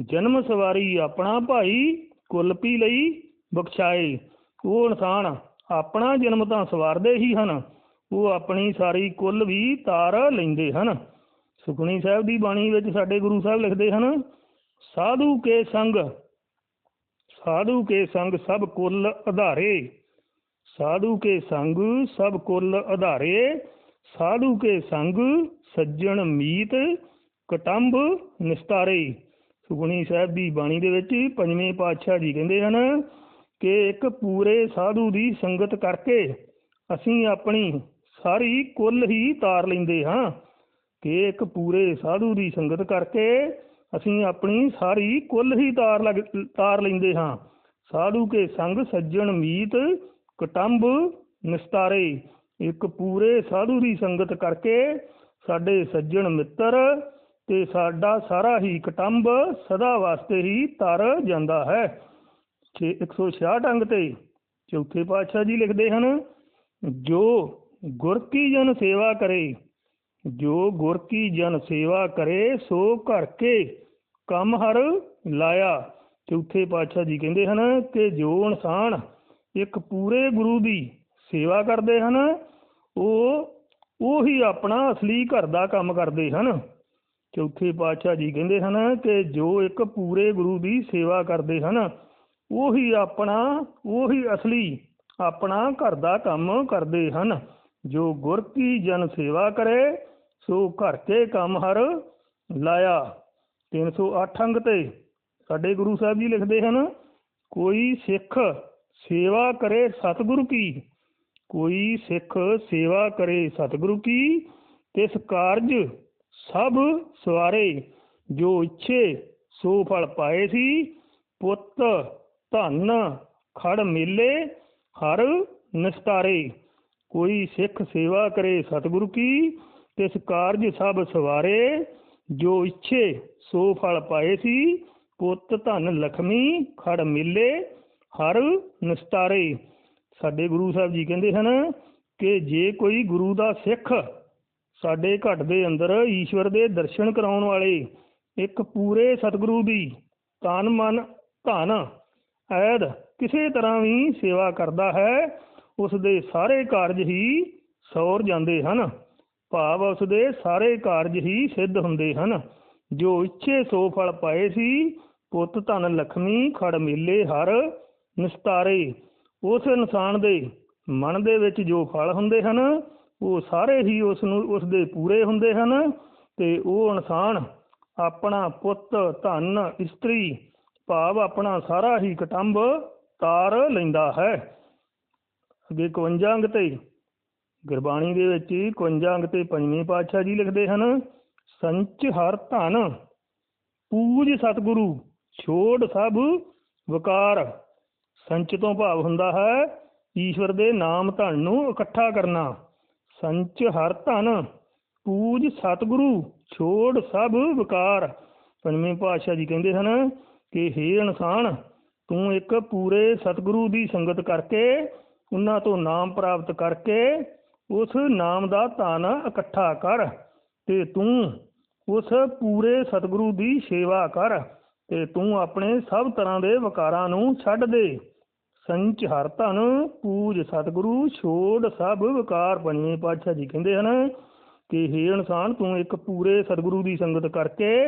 ਜਨਮ ਸਵਾਰੀ ਆਪਣਾ ਭਾਈ ਕੁਲਪੀ ਲਈ ਬਖਸ਼ਾਏ। ਉਹ ਇਨਸਾਨ ਆਪਣਾ ਜਨਮ ਤਾਂ ਸਵਾਰਦੇ ਹੀ ਹਨ, ਉਹ ਆਪਣੀ ਸਾਰੀ ਕੁੱਲ ਵੀ ਤਾਰ ਲੈਂਦੇ ਹਨ। ਸੁਖਣੀ ਸਾਹਿਬ ਦੀ ਬਾਣੀ ਵਿੱਚ ਸਾਡੇ ਗੁਰੂ ਸਾਹਿਬ ਲਿਖਦੇ ਹਨ, ਸਾਧੂ ਕੇ ਸੰਗ, ਸਾਧੂ ਕੇ ਸੰਗ ਸਭ ਕੁੱਲ ਆਧਾਰੇ ਸਾਧੂ ਕੇ ਸੰਗ ਸਭ ਕੁੱਲ ਆਧਾਰੇ ਸਾਧੂ ਕੇ ਸੰਗ ਸੱਜਣ ਮੀਤ, ਕਟੰਬ ਨਿਸਤਾਰੇ। ਸੁਖਣੀ ਸਾਹਿਬ ਦੀ ਬਾਣੀ ਦੇ ਵਿੱਚ ਪੰਜਵੇਂ ਪਾਤਸ਼ਾਹ ਜੀ ਕਹਿੰਦੇ ਹਨ ਕਿ ਇੱਕ ਪੂਰੇ ਸਾਧੂ ਦੀ ਸੰਗਤ ਕਰਕੇ ਅਸੀਂ ਆਪਣੀ ਸਾਰੀ ਕੁੱਲ ਹੀ ਤਾਰ ਲੈਂਦੇ ਹਾਂ ਕਿ ਇੱਕ ਪੂਰੇ ਸਾਧੂ ਦੀ ਸੰਗਤ ਕਰਕੇ ਅਸੀਂ ਆਪਣੀ ਸਾਰੀ ਕੁੱਲ ਹੀ ਤਾਰ ਲੱਗ, ਤਾਰ ਲੈਂਦੇ ਹਾਂ। ਸਾਧੂ ਕੇ ਸੰਗ ਸੱਜਣ ਮੀਤ ਕਟੰਬ ਨਿਸਤਾਰੇ। ਇੱਕ ਪੂਰੇ ਸਾਧੂ ਦੀ ਸੰਗਤ ਕਰਕੇ ਸਾਡੇ ਸੱਜਣ ਮਿੱਤਰ ਤੇ ਸਾਡਾ ਸਾਰਾ ਹੀ ਕਟੰਬ ਸਦਾ ਵਾਸਤੇ ਹੀ ਤਰ ਜਾਂਦਾ ਹੈ। 166 ਅੰਗ ਤੇ ਚੌਥੇ ਪਾਤਸ਼ਾਹ ਜੀ ਲਿਖਦੇ ਹਨ, ਜੋ ਗੁਰ ਕੀ ਜਨ ਸੇਵਾ ਕਰੇ, ਜੋ ਗੁਰ ਕੀ ਜਨ ਸੇਵਾ ਕਰੇ, ਸੋ ਘਰ ਕੇ ਕੰਮ ਹਰ ਲਾਇਆ। ਚੌਥੇ ਪਾਤਸ਼ਾਹ ਜੀ ਕਹਿੰਦੇ ਹਨ ਕਿ ਜੋ ਇਨਸਾਨ ਇੱਕ ਪੂਰੇ ਗੁਰੂ ਦੀ ਸੇਵਾ ਕਰਦੇ ਹਨ, ਉਹ ਉਹ ਆਪਣਾ ਅਸਲੀ ਘਰ ਦਾ ਕੰਮ ਕਰਦੇ ਹਨ। ਚੌਥੇ ਪਾਤਸ਼ਾਹ ਜੀ ਕਹਿੰਦੇ ਹਨ ਕਿ ਜੋ ਇੱਕ ਪੂਰੇ ਗੁਰੂ ਦੀ ਸੇਵਾ ਕਰਦੇ ਹਨ, ਉਹੀ ਆਪਣਾ, ਉਹੀ ਅਸਲੀ, ਆਪਣਾ ਘਰ ਦਾ ਕੰਮ ਕਰਦੇ ਹਨ। ਜੋ ਗੁਰ ਕੀ ਜਨ ਸੇਵਾ ਕਰੇ, ਸੋ ਘਰ ਕੇ ਕੰਮ ਹਰ ਲਾਇਆ। 308 ਅੰਗ ਤੇ ਸਾਡੇ ਗੁਰੂ ਸਾਹਿਬ ਜੀ ਲਿਖਦੇ ਹਨ, ਕੋਈ ਸਿੱਖ ਸੇਵਾ ਕਰੇ ਸਤਿਗੁਰੂ ਕੀ, ਕੋਈ ਸਿੱਖ ਸੇਵਾ ਕਰੇ ਸਤਿਗੁਰੂ ਕੀ, ਤਿਸ ਕਾਰਜ ਸਭ ਸਵਾਰੇ, ਜੋ ਇੱਛੇ ਸੋ ਫਲ ਪਾਏ ਸੀ। ਪੁੱਤ, ਧਨ, ਖੜ ਮੇਲੇ, ਹਰ ਨਿਸਤਾਰੇ। ਕੋਈ ਸਿੱਖ ਸੇਵਾ ਕਰੇ ਸਤਿਗੁਰੂ ਕੀ, ਤਿਸ ਕਾਰਜ ਸਭ ਸਵਾਰੇ। ਜੋ ਇੱਛੇ ਸੋ ਫਲ ਪਾਏ ਸੀ, ਪੁੱਤ, ਧਨ, ਲਖਮੀ, ਖੜ ਮਿਲੇ, ਹਰ ਨਿਸਤਾਰੇ। ਸਾਡੇ ਗੁਰੂ ਸਾਹਿਬ ਜੀ ਕਹਿੰਦੇ ਹਨ ਕਿ ਜੇ ਕੋਈ ਗੁਰੂ ਦਾ ਸਿੱਖ ਸਾਡੇ ਘਟ ਦੇ ਅੰਦਰ ਈਸ਼ਵਰ ਦੇ ਦਰਸ਼ਨ ਕਰਾਉਣ ਵਾਲੇ ਇੱਕ ਪੂਰੇ ਸਤਿਗੁਰੂ ਦੀ ਤਨ, ਮਨ, ਧਨ ਐਦ ਕਿਸੇ ਤਰ੍ਹਾਂ ਵੀ ਸੇਵਾ ਕਰਦਾ ਹੈ, ਉਸ ਦੇ ਸਾਰੇ ਕਾਰਜ ਹੀ ਸੌਰ ਜਾਂਦੇ ਹਨ। ਭਾਵ ਉਸ ਦੇ ਸਾਰੇ ਕਾਰਜ ਹੀ ਸਿੱਧ ਹੁੰਦੇ ਹਨ। ਜੋ ਇੱਛੇ ਸੋ ਫਲ ਪਾਏ ਸੀ, ਪੁੱਤ ਧਨ ਲਖਮੀ, ਖੜ ਮੇਲੇ ਹਰ ਨਿਸਤਾਰੇ। ਉਸ ਇਨਸਾਨ ਦੇ ਮਨ ਦੇ ਵਿੱਚ ਜੋ ਫਲ ਹੁੰਦੇ ਹਨ ਉਹ ਸਾਰੇ ਹੀ ਉਸ ਨੂੰ, ਉਸ ਦੇ ਪੂਰੇ ਹੁੰਦੇ ਹਨ ਤੇ ਉਹ ਇਨਸਾਨ, ਆਪਣਾ ਪੁੱਤ, ਧਨ, ਇਸਤਰੀ, ਭਾਵ ਆਪਣਾ ਸਾਰਾ ਹੀ ਕਟੰਬ ਤਾਰ ਲੈਂਦਾ ਹੈ। ਅੱਗੇ 51 ਅੰਗ ਤੇ, ਗੁਰਬਾਣੀ ਦੇ ਵਿੱਚ 51 ਅੰਗ ਤੇ ਪੰਜਵੇਂ ਪਾਤਸ਼ਾਹ ਜੀ ਲਿਖਦੇ ਹਨ, ਸੰਚ ਹਰ ਧਨ, ਪੂਜ ਸਤਿਗੁਰੂ, ਛੋੜ ਸਭ ਵਕਾਰ। ਸੰਚ ਤੋਂ ਭਾਵ ਹੁੰਦਾ ਹੈ, ਈਸ਼ਵਰ ਦੇ ਨਾਮ ਧਨ ਨੂੰ ਇਕੱਠਾ ਕਰਨਾ। ਸੰਚ ਹਰ ਧਨ, ਪੂਜ ਸਤਿਗੁਰੂ, ਛੋੜ ਸਭ ਵਿਕਾਰ। ਪੰਜਵੇਂ ਪਾਤਸ਼ਾਹ ਜੀ ਕਹਿੰਦੇ ਹਨ ਕਿ, ਹੇ ਇਨਸਾਨ, ਤੂੰ ਇੱਕ ਪੂਰੇ ਸਤਿਗੁਰੂ ਦੀ ਸੰਗਤ ਕਰਕੇ, ਉਹਨਾਂ ਤੋਂ ਨਾਮ ਪ੍ਰਾਪਤ ਕਰਕੇ, ਉਸ ਨਾਮ ਦਾ ਧਨ ਇਕੱਠਾ ਕਰ ਤੇ ਤੂੰ ਉਸ ਪੂਰੇ ਸਤਿਗੁਰੂ ਦੀ ਸੇਵਾ ਕਰ ਤੇ ਤੂੰ ਆਪਣੇ ਸਭ ਤਰ੍ਹਾਂ ਦੇ ਵਿਕਾਰਾਂ ਨੂੰ ਛੱਡ ਦੇ। ਸੰਚ ਹਰ ਧਨ, ਪੂਜ ਸਤਿਗੁਰੂ, ਛੋੜ ਸਭ ਵਿਕਾਰ ਪੰਜਵੇਂ ਪਾਤਸ਼ਾਹ ਜੀ ਕਹਿੰਦੇ ਹਨ ਕਿ ਹੇ ਇਨਸਾਨ, ਤੂੰ ਇੱਕ ਪੂਰੇ ਸਤਿਗੁਰੂ ਦੀ ਸੰਗਤ ਕਰਕੇ,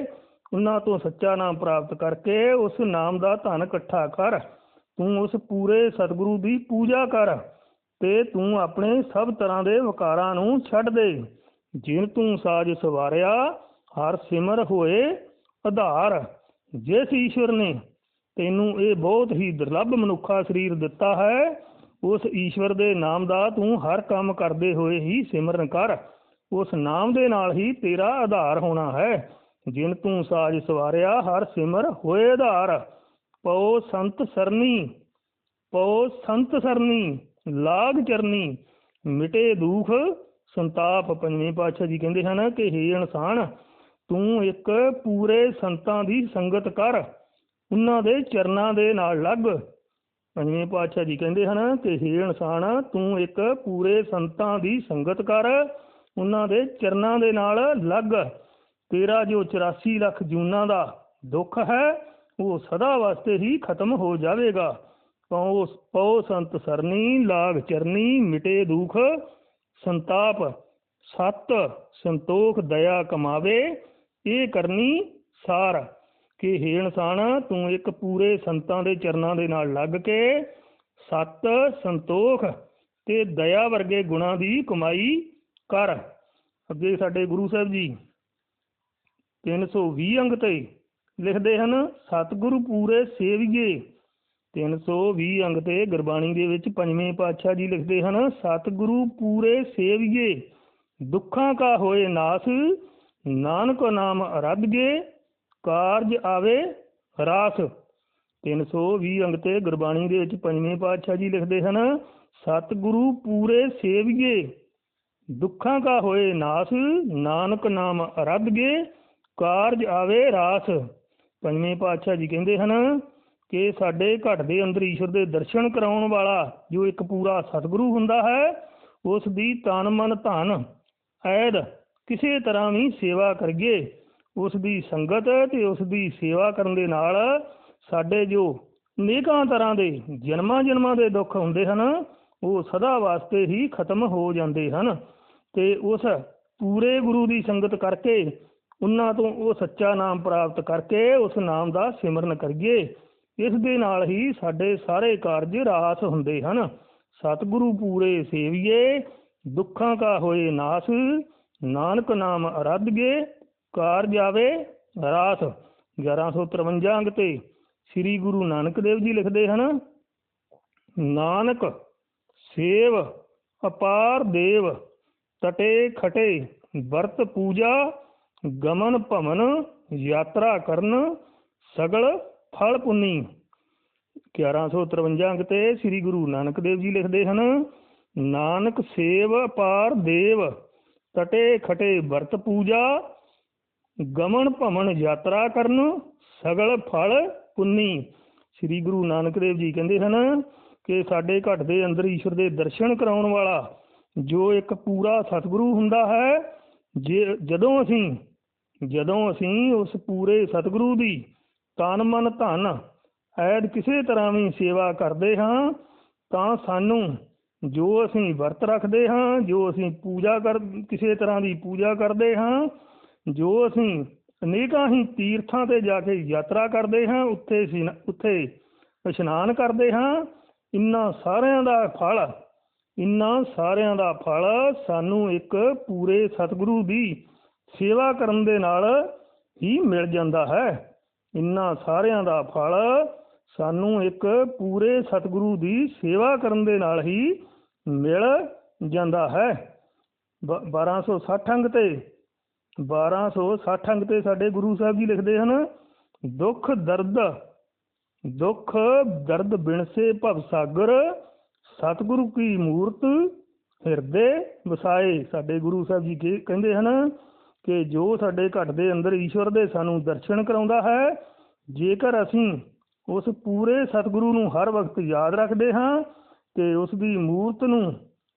ਉਹਨਾਂ ਤੋਂ ਸੱਚਾ ਨਾਮ ਪ੍ਰਾਪਤ ਕਰਕੇ, ਉਸ ਨਾਮ ਦਾ ਧਨ ਇਕੱਠਾ ਕਰ, ਤੂੰ ਉਸ ਪੂਰੇ ਸਤਿਗੁਰੂ ਦੀ ਪੂਜਾ ਕਰ ਤੇ ਤੂੰ ਆਪਣੇ ਸਭ ਤਰ੍ਹਾਂ ਦੇ ਵਿਕਾਰਾਂ ਨੂੰ ਛੱਡ ਦੇ। ਜਿਨ ਤੂੰ ਸਾਜ ਸਵਾਰਿਆ, ਹਰ ਸਿਮਰ ਹੋਏ, ਆਧਾਰ, ਜਿਸ ਈਸ਼ਵਰ ਨੇ ਤੈਨੂੰ ਇਹ ਬਹੁਤ ਹੀ ਦੁਰਲੱਭ ਮਨੁੱਖਾ ਸਰੀਰ ਦਿੱਤਾ ਹੈ। ਉਸ ਈਸ਼ਵਰ ਦੇ ਨਾਮ ਦਾ ਤੂੰ ਹਰ ਕੰਮ ਕਰਦੇ ਹੋਏ ਹੀ ਸਿਮਰਨ ਕਰ। ਉਸ ਨਾਮ ਦੇ ਨਾਲ ਹੀ ਤੇਰਾ ਆਧਾਰ ਹੋਣਾ ਹੈ। ਜਿਨ ਤੂੰ ਸਾਜ ਸਵਾਰਿਆ, ਹਰ ਸਿਮਰ ਹੋਏ ਆਧਾਰ। ਪਉ ਸੰਤ ਸਰਨੀ, ਪਉ ਸੰਤ ਸਰਨੀ, ਲਾਗ ਚਰਨੀ, ਮਿਟੇ ਦੁਖ। ਸੰਤਾਪ ਪੰਜਵੇਂ ਪਾਤਸ਼ਾਹ ਜੀ ਕਹਿੰਦੇ ਹਨ ਕਿ ਹੇ ਇਨਸਾਨ, ਤੂੰ ਇੱਕ ਪੂਰੇ ਸੰਤਾਂ ਦੀ ਸੰਗਤ ਕਰ। ਉਹਨਾਂ ਦੇ ਚਰਨਾਂ ਦੇ ਨਾਲ ਲੱਗ। ਪੰਜਵੇਂ ਪਾਤਸ਼ਾਹ ਜੀ ਕਹਿੰਦੇ ਹਨ ਕਿ, ਹੇ ਇਨਸਾਨ, ਤੂੰ ਇੱਕ ਪੂਰੇ ਸੰਤਾਂ ਦੀ ਸੰਗਤ ਕਰ। ਉਹਨਾਂ ਦੇ ਚਰਨਾਂ ਦੇ ਨਾਲ ਲੱਗ। ਤੇਰਾ ਜੋ 84 ਲੱਖ ਜੂਨਾਂ ਦਾ ਦੁੱਖ ਹੈ, ਉਹ ਸਦਾ ਵਾਸਤੇ ਹੀ ਖਤਮ ਹੋ ਜਾਵੇਗਾ। ਪਉ ਪਉ ਸੰਤ ਸਰਨੀ, ਲਾਗ ਚਰਨੀ, ਮਿਟੇ ਦੁਖ। ਸੰਤਾਪ, ਸਤ ਸੰਤੋਖ ਦਇਆ ਕਮਾਵੇ। ਇਹ ਕਰਨੀ ਸਾਰ। ਕਿ ਹੇ ਇਨਸਾਨ, ਤੂੰ ਇੱਕ ਪੂਰੇ ਸੰਤਾਂ ਦੇ ਚਰਨਾਂ ਦੇ ਨਾਲ ਲੱਗ ਕੇ ਸਤ ਸੰਤੋਖ ਤੇ ਦਇਆ ਵਰਗੇ ਗੁਣਾਂ ਦੀ ਕਮਾਈ ਕਰ। ਅੱਗੇ ਸਾਡੇ ਗੁਰੂ ਸਾਹਿਬ ਜੀ 320 ਅੰਗ ਤੇ ਲਿਖਦੇ ਹਨ, ਸਤਿਗੁਰੂ ਪੂਰੇ ਸੇਵੀਏ। 320 ਅੰਗ ਤੇ ਗੁਰਬਾਣੀ ਦੇ ਵਿੱਚ ਪੰਜਵੇਂ ਪਾਤਸ਼ਾਹ ਜੀ ਲਿਖਦੇ ਹਨ, ਸਤਿਗੁਰੂ ਪੂਰੇ ਸੇਵੀਏ। ਦੁੱਖਾਂ ਕਾ ਹੋਏ ਨਾਸ, ਨਾਨਕ ਨਾਮ ਅਰਧਗੇ ਕਾਰਜ ਆਵੇ, ਰਾਸ। 320 ਅੰਗ ਤੇ ਗੁਰਬਾਣੀ ਦੇ ਵਿੱਚ ਪੰਜਵੇਂ ਪਾਤਸ਼ਾਹ ਜੀ ਲਿਖਦੇ ਹਨ, ਸਤਿਗੁਰੂ ਪੂਰੇ ਸੇਵੀਏ। ਦੁੱਖਾਂ ਕਾ ਹੋਏ ਨਾਸ, ਨਾਨਕ ਨਾਮ ਅਰਧਗੇ ਕਾਰਜ ਆਵੇ, ਰਾਸ। ਪੰਜਵੇਂ ਪਾਤਸ਼ਾਹ ਜੀ ਕਹਿੰਦੇ ਹਨ ਕਿ ਸਾਡੇ ਘਟ ਦੇ ਅੰਦਰ ਈਸ਼ਵਰ ਦੇ ਦਰਸ਼ਨ ਕਰਾਉਣ ਵਾਲਾ ਜੋ ਇੱਕ ਪੂਰਾ ਸਤਿਗੁਰੂ ਹੁੰਦਾ ਹੈ, ਉਸ ਦੀ ਤਨ ਮਨ ਧਨ, ਐਦ ਕਿਸੇ ਤਰ੍ਹਾਂ ਵੀ ਸੇਵਾ ਕਰੀਏ। ਉਸ ਦੀ ਸੰਗਤ ਤੇ ਉਸ ਦੀ ਸੇਵਾ ਕਰਨ ਦੇ ਨਾਲ ਸਾਡੇ ਜੋ ਨੇਕਾਂ ਤਰ੍ਹਾਂ ਦੇ ਜਨਮਾਂ ਜਨਮਾਂ ਦੇ ਦੁੱਖ ਹੁੰਦੇ ਹਨ, ਉਹ ਸਦਾ ਵਾਸਤੇ ਹੀ ਖਤਮ ਹੋ ਜਾਂਦੇ ਹਨ ਤੇ ਉਸ ਪੂਰੇ ਗੁਰੂ ਦੀ ਸੰਗਤ ਕਰਕੇ, ਉਹਨਾਂ ਤੋਂ ਉਹ ਸੱਚਾ ਨਾਮ ਪ੍ਰਾਪਤ ਕਰਕੇ ਉਸ ਨਾਮ ਦਾ ਸਿਮਰਨ ਕਰੀਏ। ਇਸ ਦੇ ਨਾਲ ਹੀ ਸਾਡੇ ਸਾਰੇ ਕਾਰਜ ਰਾਸ ਹੁੰਦੇ ਹਨ। ਸਤਿਗੁਰੂ ਪੂਰੇ ਸੇਵੀਏ, ਦੁੱਖਾਂ ਕਾ ਹੋਏ ਨਾਸ, ਨਾਨਕ ਨਾਮ ਅਰਾਧਗੇ ਕਾਰਜ ਜਾਵੇ ਰਾਸ 1153 ਅੰਗ ਤੇ ਸ੍ਰੀ ਗੁਰੂ ਨਾਨਕ ਦੇਵ ਜੀ ਲਿਖਦੇ ਹਨ, ਨਾਨਕ ਸੇਵ ਅਪਾਰ ਦੇਵ, ਤਟੇ ਖਟੇ ਵਰਤ ਪੂਜਾ, ਗਮਨ ਭਵਨ ਯਾਤਰਾ ਕਰਨ, ਸਗਲ ਫਲ ਪੁੰਨੀ। 1153 ਅੰਗ ਤੇ ਸ੍ਰੀ ਗੁਰੂ ਨਾਨਕ ਦੇਵ ਜੀ ਲਿਖਦੇ ਹਨ, ਨਾਨਕ ਸੇਵ ਅਪਾਰ ਦੇਵ, ਤਟੇ ਖਟੇ ਵਰਤ ਪੂਜਾ ਗਮਨ ਭਵਨ ਯਾਤਰਾ ਕਰਨ, ਸਗਲ ਫਲ ਪੁੰਨੀ। ਸ੍ਰੀ ਗੁਰੂ ਨਾਨਕ ਦੇਵ ਜੀ ਕਹਿੰਦੇ ਹਨ ਕਿ ਸਾਡੇ ਘਟ ਦੇ ਅੰਦਰ ਈਸ਼ਵਰ ਦੇ ਦਰਸ਼ਨ ਕਰਾਉਣ ਵਾਲਾ ਜੋ ਇੱਕ ਪੂਰਾ ਸਤਿਗੁਰੂ ਹੁੰਦਾ ਹੈ, ਜੇ ਜਦੋਂ ਅਸੀਂ ਜਦੋਂ ਅਸੀਂ ਉਸ ਪੂਰੇ ਸਤਿਗੁਰੂ ਦੀ ਤਨ ਮਨ ਧਨ ਐਡ ਕਿਸੇ ਤਰ੍ਹਾਂ ਵੀ ਸੇਵਾ ਕਰਦੇ ਹਾਂ, ਤਾਂ ਸਾਨੂੰ ਜੋ ਅਸੀਂ ਵਰਤ ਰੱਖਦੇ ਹਾਂ, ਜੋ ਅਸੀਂ ਪੂਜਾ ਕਰ, ਕਿਸੇ ਤਰ੍ਹਾਂ ਦੀ ਪੂਜਾ ਕਰਦੇ ਹਾਂ ਜੋ ਅਸੀਂ ਅਨੇਕਾਂ ਹੀ ਤੀਰਥਾਂ ਤੇ ਜਾ ਕੇ ਯਾਤਰਾ ਕਰਦੇ ਹਾਂ, ਉੱਥੇ ਉੱਥੇ ਇਸ਼ਨਾਨ ਕਰਦੇ ਹਾਂ ਇਨ੍ਹਾਂ ਸਾਰਿਆਂ ਦਾ ਫਲ ਇਨ੍ਹਾਂ ਸਾਰਿਆਂ ਦਾ ਫਲ ਸਾਨੂੰ ਇੱਕ ਪੂਰੇ ਸਤਿਗੁਰੂ ਦੀ ਸੇਵਾ ਕਰਨ ਦੇ ਨਾਲ ਹੀ ਮਿਲ ਜਾਂਦਾ ਹੈ। ਇਨ੍ਹਾਂ ਸਾਰਿਆਂ ਦਾ ਫਲ ਸਾਨੂੰ ਇੱਕ ਪੂਰੇ ਸਤਿਗੁਰੂ ਦੀ ਸੇਵਾ ਕਰਨ ਦੇ ਨਾਲ ਹੀ ਮਿਲ ਜਾਂਦਾ ਹੈ। ਬ- 1260 ਅੰਗ ਤੇ 1260 ਅੰਗ ਤੇ ਸਾਡੇ ਗੁਰੂ ਸਾਹਿਬ ਜੀ ਲਿਖਦੇ ਹਨ, ਦੁੱਖ ਦਰਦ ਦੁੱਖ ਦਰਦ ਬਿਨਸੇ ਭਵ ਸਾਗਰ, ਸਤਿਗੁਰੂ ਕੀ ਮੂਰਤ, ਹਿਰਦੇ ਵਸਾਏ। ਸਾਡੇ ਗੁਰੂ ਸਾਹਿਬ ਜੀ ਕਹਿੰਦੇ ਹਨ ਕਿ ਜੋ ਸਾਡੇ ਘਟ ਦੇ ਅੰਦਰ ਈਸ਼ਵਰ ਦੇ ਸਾਨੂੰ ਦਰਸ਼ਨ ਕਰਾਉਂਦਾ ਹੈ, ਜੇਕਰ ਅਸੀਂ ਉਸ ਪੂਰੇ ਸਤਿਗੁਰੂ ਨੂੰ ਹਰ ਵਕਤ ਯਾਦ ਰੱਖਦੇ ਹਾਂ ਤੇ ਉਸ ਦੀ ਮੂਰਤ ਨੂੰ